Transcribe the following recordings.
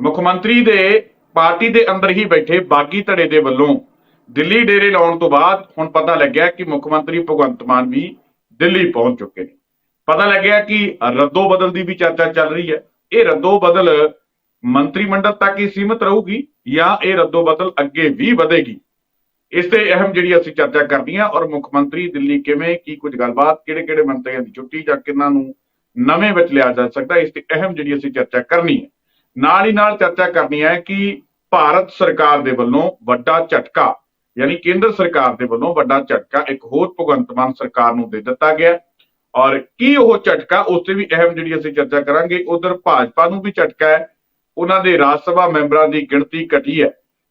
ਮੁੱਖ ਮੰਤਰੀ ਦੇ ਪਾਰਟੀ ਦੇ ਅੰਦਰ ਹੀ ਬੈਠੇ ਬਾਗੀ ਧੜੇ ਦੇ ਵੱਲੋਂ ਦਿੱਲੀ ਡੇਰੇ ਲਾਉਣ ਤੋਂ ਬਾਅਦ ਹੁਣ ਪਤਾ ਲੱਗਿਆ ਕਿ ਮੁੱਖ ਮੰਤਰੀ ਭਗਵੰਤ ਮਾਨ ਵੀ ਦਿੱਲੀ ਪਹੁੰਚ ਚੁੱਕੇ ਨੇ। ਪਤਾ ਲੱਗਿਆ ਕਿ ਰੱਦੋ ਬਦਲ ਦੀ ਵੀ ਚਰਚਾ ਚੱਲ ਰਹੀ ਹੈ। ਇਹ ਰੱਦੋ ਬਦਲ ਮੰਤਰੀ ਮੰਡਲ ਤੱਕ ਹੀ ਸੀਮਿਤ ਰਹੂਗੀ ਜਾਂ ਇਹ ਰੱਦੋ ਬਦਲ ਅੱਗੇ ਵੀ ਵਧੇਗੀ? ਇਸ ਤੇ ਅਹਿਮ ਜਿਹੜੀ ਅਸੀਂ ਚਰਚਾ ਕਰਨੀ ਆ ਔਰ ਮੁੱਖ ਮੰਤਰੀ ਦਿੱਲੀ ਕਿਵੇਂ, ਕੀ ਕੁਝ ਗੱਲਬਾਤ ਕਿਹੜੇ ਕਿਹੜੇ ਮੰਤਰੀਆਂ ਦੀ ਛੁੱਟੀ ਜਾਂ ਕਿੰਨਾਂ ਨੂੰ ਨਵੇਂ ਵਿੱਚ ਲਿਆ ਜਾ ਸਕਦਾ, ਇਸ ਤੇ ਅਹਿਮ ਜਿਹੜੀ ਅਸੀਂ ਚਰਚਾ ਕਰਨੀ ਹੈ। ਨਾਲ ਹੀ ਨਾਲ ਚਰਚਾ ਕਰਨੀ ਹੈ ਕਿ ਭਾਰਤ ਸਰਕਾਰ ਦੇ ਵੱਲੋਂ ਵੱਡਾ ਝਟਕਾ, ਯਾਨੀ ਕੇਂਦਰ ਸਰਕਾਰ ਦੇ ਵੱਲੋਂ ਵੱਡਾ ਝਟਕਾ ਇੱਕ ਹੋਰ ਭਗਵੰਤ ਮਾਨ ਸਰਕਾਰ ਨੂੰ ਦੇ ਦਿੱਤਾ ਗਿਆ ਔਰ ਕੀ ਉਹ ਝਟਕਾ, ਉਸ ਤੇ ਵੀ ਅਹਿਮ ਜਿਹੜੀ ਅਸੀਂ ਚਰਚਾ ਕਰਾਂਗੇ, ਉਧਰ ਭਾਜਪਾ ਨੂੰ ਵੀ ਝਟਕਾ ਹੈ, ਉਹਨਾਂ ਦੇ ਰਾਜ ਸਭਾ ਮੈਂਬਰਾਂ ਦੀ ਗਿਣਤੀ ਘਟੀ ਹੈ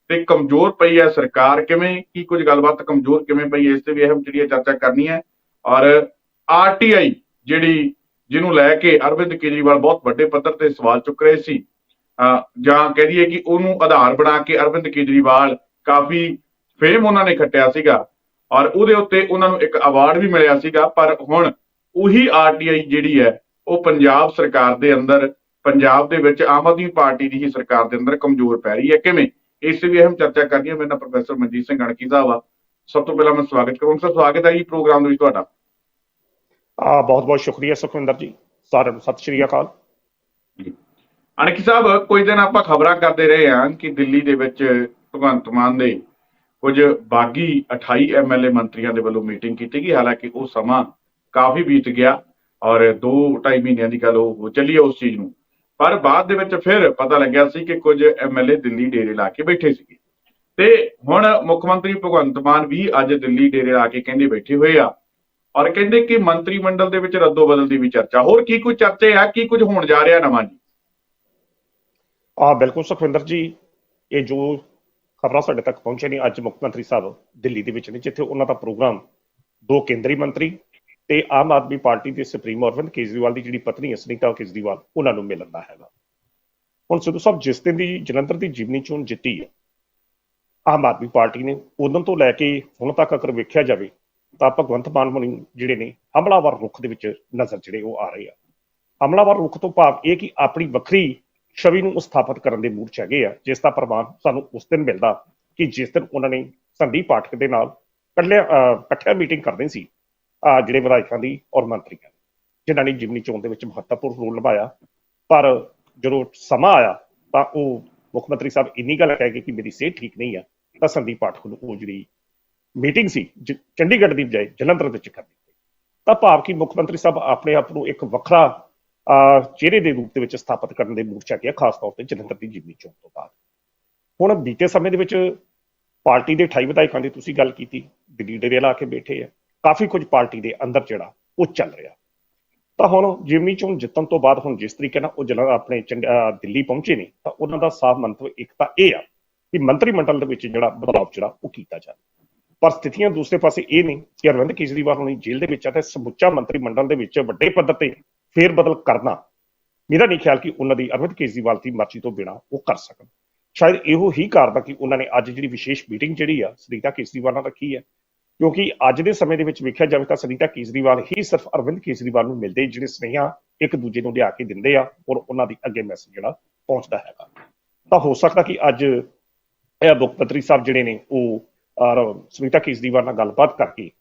ਤੇ ਕਮਜ਼ੋਰ ਪਈ ਹੈ ਸਰਕਾਰ ਕਿਵੇਂ, ਕੀ ਕੁਝ ਗੱਲਬਾਤ ਕਮਜ਼ੋਰ ਕਿਵੇਂ ਪਈ ਹੈ, ਇਸ ਤੇ ਵੀ ਅਹਿਮ ਜਿਹੜੀ ਹੈ ਚਰਚਾ ਕਰਨੀ ਹੈ ਔਰ ਆਰਟੀਆਈ ਜਿਹੜੀ ਜਿਹਨੂੰ ਲੈ ਕੇ ਅਰਵਿੰਦ ਕੇਜਰੀਵਾਲ ਬਹੁਤ ਵੱਡੇ ਪੱਧਰ ਤੇ ਸਵਾਲ ਚੁੱਕ ਰਹੇ ਸੀ ਜਾਂ ਕਹਿ ਦਈਏ ਕਿ ਉਹਨੂੰ ਆਧਾਰ ਬਣਾ ਕੇ ਅਰਵਿੰਦ ਕੇਜਰੀਵਾਲ ਕਾਫੀ ਫੇਮ ਉਹਨਾਂ ਨੇ ਖੱਟਿਆ ਸੀਗਾ ਔਰ ਉਹਦੇ ਉੱਤੇ ਉਹਨਾਂ ਨੂੰ ਇੱਕ ਅਵਾਰਡ ਵੀ ਮਿਲਿਆ ਸੀਗਾ ਪਰ ਹੁਣ ਉਹੀ ਆਰਟੀਆਈ ਜਿਹੜੀ ਹੈ ਉਹ ਪੰਜਾਬ ਸਰਕਾਰ ਦੇ ਅੰਦਰ ਪੰਜਾਬ ਦੇ ਵਿੱਚ ਆਮ ਆਦਮੀ ਪਾਰਟੀ ਦੀ ਹੀ ਸਰਕਾਰ ਦੇ ਅੰਦਰ ਕਮਜ਼ੋਰ ਪੈ ਰਹੀ ਹੈ। ਕਿਵੇਂ? ਇਸ ਵੀ ਅਹਿਮ ਚਰਚਾ ਕਰਨੀ ਹੈ। ਮੇਰੇ ਨਾਲ ਪ੍ਰੋਫੈਸਰ ਮਨਜੀਤ ਸਿੰਘ ਗਣਕੀ ਸਾਹਿਬ ਆ। ਸਭ ਤੋਂ ਪਹਿਲਾਂ ਮੈਂ ਸਵਾਗਤ ਕਰੂੰਗਾ ਸਰ ਸਵਾਗਤ ਹੈ ਜੀ ਪ੍ਰੋਗਰਾਮ ਦੇ ਵਿੱਚ ਤੁਹਾਡਾ। ਆ ਬਹੁਤ ਬਹੁਤ ਸ਼ੁਕਰੀਆ ਸੁਖਵਿੰਦਰ ਜੀ। ਸਾਰਿਆਂ ਨੂੰ ਸਤਿ ਸ਼੍ਰੀ ਅਕਾਲ। ਅਣਖੀ ਸਾਹਿਬ, ਕੁਝ ਦਿਨ ਆਪਾਂ ਖਬਰਾਂ ਕਰਦੇ ਰਹੇ ਹਾਂ ਕਿ ਦਿੱਲੀ ਦੇ ਵਿੱਚ ਭਗਵੰਤ ਮਾਨ ਦੇ ਕੁਝ ਬਾਗੀ 28 ਐਮਐਲਏ ਮੰਤਰੀਆਂ ਦੇ ਵੱਲੋਂ ਮੀਟਿੰਗ ਕੀਤੀ ਗਈ। ਹਾਲਾਂਕਿ ਉਹ ਸਮਾਂ ਕਾਫੀ ਬੀਤ ਗਿਆ ਔਰ 2-2.5 ਮਹੀਨਿਆਂ ਦੀ ਗੱਲ ਉਹ ਚੱਲੀ ਹੈ ਉਸ ਚੀਜ਼ ਨੂੰ। ਪਰ ਬਾਅਦ ਦੇ ਵਿੱਚ ਫਿਰ ਪਤਾ ਲੱਗਿਆ ਸੀ ਕਿ ਕੁਝ ਐਮਐਲਏ ਦਿੱਲੀ ਡੇਰੇ ਲਾ ਕੇ ਬੈਠੇ ਸੀਗੇ। ਤੇ ਹੁਣ ਮੁੱਖ ਮੰਤਰੀ ਭਗਵੰਤ ਮਾਨ ਵੀ ਅੱਜ ਦਿੱਲੀ ਡੇਰੇ ਲਾ ਕੇ ਕਹਿੰਦੇ ਬੈਠੇ ਹੋਏ ਆ ਔਰ ਕਹਿੰਦੇ ਕਿ ਮੰਤਰੀ ਮੰਡਲ ਦੇ ਵਿੱਚ ਰੱਦੋ ਬਦਲ ਦੀ ਵੀ ਚਰਚਾ। ਹੋਰ ਕੀ ਕੁਝ ਚਰਚੇ ਆ, ਕੀ ਕੁਝ ਹੋਣ ਜਾ ਰਿਹਾ ਨਵਾਂ ਜੀ? ਆ ਬਿਲਕੁਲ ਸੁਖਵਿੰਦਰ ਜੀ, ਇਹ ਜੋ ਖਬਰਾਂ ਸਾਡੇ ਤੱਕ ਪਹੁੰਚੇ ਨੇ, ਅੱਜ ਮੁੱਖ ਮੰਤਰੀ ਸਾਹਿਬ ਦਿੱਲੀ ਦੇ ਵਿੱਚ ਨੇ, ਜਿੱਥੇ ਉਹਨਾਂ ਦਾ ਪ੍ਰੋਗਰਾਮ ਦੋ ਕੇਂਦਰੀ ਮੰਤਰੀ ਤੇ ਆਮ ਆਦਮੀ ਪਾਰਟੀ ਦੇ ਸੁਪਰੀਮ ਅਰਵਿੰਦ ਕੇਜਰੀਵਾਲ ਦੀ ਜਿਹੜੀ ਪਤਨੀ ਹੈ ਸੁਨੀਤਾ ਕੇਜਰੀਵਾਲ, ਉਹਨਾਂ ਨੂੰ ਮਿਲਣ ਦਾ ਹੈਗਾ। ਹੁਣ ਸਿੱਧੂ ਸਾਹਿਬ, ਜਿਸ ਦਿਨ ਦੀ ਜਲੰਧਰ ਦੀ ਜਿਮਨੀ ਚੋਣ ਜਿੱਤੀ ਹੈ, ਆਮ ਆਦਮੀ ਪਾਰਟੀ ਨੇ ਉਦੋਂ ਤੋਂ ਲੈ ਕੇ ਹੁਣ ਤੱਕ ਅਗਰ ਵੇਖਿਆ ਜਾਵੇ, ਤਾਂ ਭਗਵੰਤ ਮਾਨ ਹੋਣੀ ਜਿਹੜੇ ਨੇ, ਹਮਲਾਵਰ ਰੁੱਖ ਦੇ ਵਿੱਚ ਨਜ਼ਰ ਜਿਹੜੇ ਉਹ ਆ ਰਹੇ ਆ। ਹਮਲਾਵਰ ਰੁੱਖ ਤੋਂ ਭਾਵ ਇਹ ਕਿ ਆਪਣੀ ਵੱਖਰੀ ਛਵੀ ਨੂੰ ਸਥਾਪਿਤ ਕਰਨ ਦੇ ਮੂਡ ਚ ਹੈਗੇ ਆ। ਜਿਸ ਦਾ ਪ੍ਰਮਾਣ ਸਾਨੂੰ ਉਸ ਦਿਨ ਮਿਲਦਾ ਕਿ ਜਿਸ ਦਿਨ ਉਹਨਾਂ ਨੇ ਸੰਦੀਪ ਪਾਠਕ ਦੇ ਨਾਲ ਇਕੱਲੇ ਇਕੱਠਿਆਂ ਮੀਟਿੰਗ ਕਰਦੇ ਸੀ ਆ ਜਿਹੜੇ ਵਿਧਾਇਕਾਂ ਦੀ ਔਰ ਮੰਤਰੀਆਂ ਦੀ, ਜਿਨ੍ਹਾਂ ਨੇ ਜਿਮਨੀ ਚੋਣ ਦੇ ਵਿੱਚ ਮਹੱਤਵਪੂਰਨ ਰੋਲ ਨਿਭਾਇਆ। ਪਰ ਜਦੋਂ ਸਮਾਂ ਆਇਆ, ਤਾਂ ਉਹ ਮੁੱਖ ਮੰਤਰੀ ਸਾਹਿਬ ਇੰਨੀ ਗੱਲ ਕਹਿ ਗਏ ਕਿ ਮੇਰੀ ਸਿਹਤ ਠੀਕ ਨਹੀਂ ਆ, ਤਾਂ ਸੰਦੀਪ ਪਾਠਕ ਨੂੰ ਉਹ ਜਿਹੜੀ ਮੀਟਿੰਗ ਸੀ ਚੰਡੀਗੜ੍ਹ ਦੀ ਬਜਾਏ ਜਲੰਧਰ ਵਿੱਚ ਕਰ ਦਿੱਤੀ। ਤਾਂ ਭਾਵ ਕਿ ਮੁੱਖ ਮੰਤਰੀ ਸਾਹਿਬ ਆਪਣੇ ਆਪ ਨੂੰ ਇੱਕ ਵੱਖਰਾ ਚਿਹਰੇ ਦੇ ਰੂਪ ਦੇ ਵਿੱਚ ਸਥਾਪਿਤ ਕਰਨ ਦੇ ਮੋਰਚਾ ਚ ਗਿਆ ਖਾਸ ਤੌਰ ਤੇ ਜਲੰਧਰ ਦੀ ਜਿਮਨੀ ਚੋਣ ਤੋਂ ਬਾਅਦ। ਹੁਣ ਬੀਤੇ ਸਮੇਂ ਦੇ ਵਿੱਚ ਪਾਰਟੀ ਦੇ 28 ਵਿਧਾਇਕਾਂ ਦੀ ਤੁਸੀਂ ਗੱਲ ਕੀਤੀ ਦਿੱਲੀ ਡੇਰੇ ਲਾ ਕੇ ਬੈਠੇ ਆ ਕਾਫੀ ਕੁਝ ਪਾਰਟੀ ਦੇ ਅੰਦਰ ਜਿਹੜਾ ਉਹ ਚੱਲ ਰਿਹਾ। ਤਾਂ ਹੁਣ ਜਿਮਨੀ ਚੋਣ ਜਿੱਤਣ ਤੋਂ ਬਾਅਦ ਹੁਣ ਜਿਸ ਤਰੀਕੇ ਨਾਲ ਉਹ ਜਲੰਧਰ ਆਪਣੇ ਚੰਡ- ਅਹ, ਦਿੱਲੀ ਪਹੁੰਚੇ ਨੇ ਤਾਂ ਉਹਨਾਂ ਦਾ ਸਾਫ਼ ਮੰਤਵ ਇੱਕ ਤਾਂ ਇਹ ਆ ਕਿ ਮੰਤਰੀ ਮੰਡਲ ਦੇ ਵਿੱਚ ਜਿਹੜਾ ਬਦਲਾਅ ਜਿਹੜਾ ਉਹ ਕੀਤਾ ਜਾਵੇ। ਪਰ ਸਥਿਤੀਆਂ ਦੂਸਰੇ ਪਾਸੇ ਇਹ ਨੇ ਕਿ ਅਰਵਿੰਦ ਕੇਜਰੀਵਾਲ ਹੁਣੀ ਜੇਲ੍ਹ ਦੇ ਵਿੱਚ ਆ ਤੇ ਸਮੁੱਚਾ ਮੰਤਰੀ ਮੰਡਲ ਦੇ ਵਿੱਚ ਵੱਡੇ ਪੱਧਰ ਤੇ ਫੇਰ ਬਦਲ ਕਰਨਾ। ਮੇਰਾ ਨਹੀਂ ਖਿਆਲ ਕਿ ਉਹਨਾਂ ਦੀ ਅਰਵਿੰਦ ਕੇਜਰੀਵਾਲ ਦੀ ਮਰਜ਼ੀ ਤੋਂ ਬਿਨਾ ਉਹ ਕਰ ਸਕਣ। ਸ਼ਾਇਦ ਇਹੋ ਹੀ ਕਾਰਨ ਆ ਕਿ ਉਹਨਾਂ ਨੇ ਅੱਜ ਜਿਹੜੀ ਵਿਸ਼ੇਸ਼ ਮੀਟਿੰਗ ਜਿਹੜੀ ਆ ਸੁਨੀਤਾ ਕੇਜਰੀਵਾਲ ਨਾਲ ਰੱਖੀ ਹੈ ਕਿਉਂਕਿ ਅੱਜ ਦੇ ਸਮੇਂ ਦੇ ਵਿੱਚ ਵੇਖਿਆ ਜਾਵੇ ਤਾਂ ਸੁਨੀਤਾ ਕੇਜਰੀਵਾਲ ਹੀ ਸਿਰਫ ਅਰਵਿੰਦ ਕੇਜਰੀਵਾਲ ਨੂੰ ਮਿਲਦੇ ਜਿਹੜੇ ਸੁਨੇਹਾ ਇੱਕ ਦੂਜੇ ਨੂੰ ਲਿਆ ਕੇ ਦਿੰਦੇ ਆ ਔਰ ਉਹਨਾਂ ਦੀ ਅੱਗੇ ਮੈਸੇਜ ਜਿਹੜਾ ਪਹੁੰਚਦਾ ਹੈਗਾ। ਤਾਂ ਹੋ ਸਕਦਾ ਕਿ ਅੱਜ ਇਹ ਮੁੱਖ ਮੰਤਰੀ ਸਾਹਿਬ ਜਿਹੜੇ ਨੇ ਉਹ ਅਹ, ਸੁਨੀਤਾ ਕੇਜਰੀਵਾਲ ਨਾਲ ਗੱਲਬਾਤ ਕਰਕੇ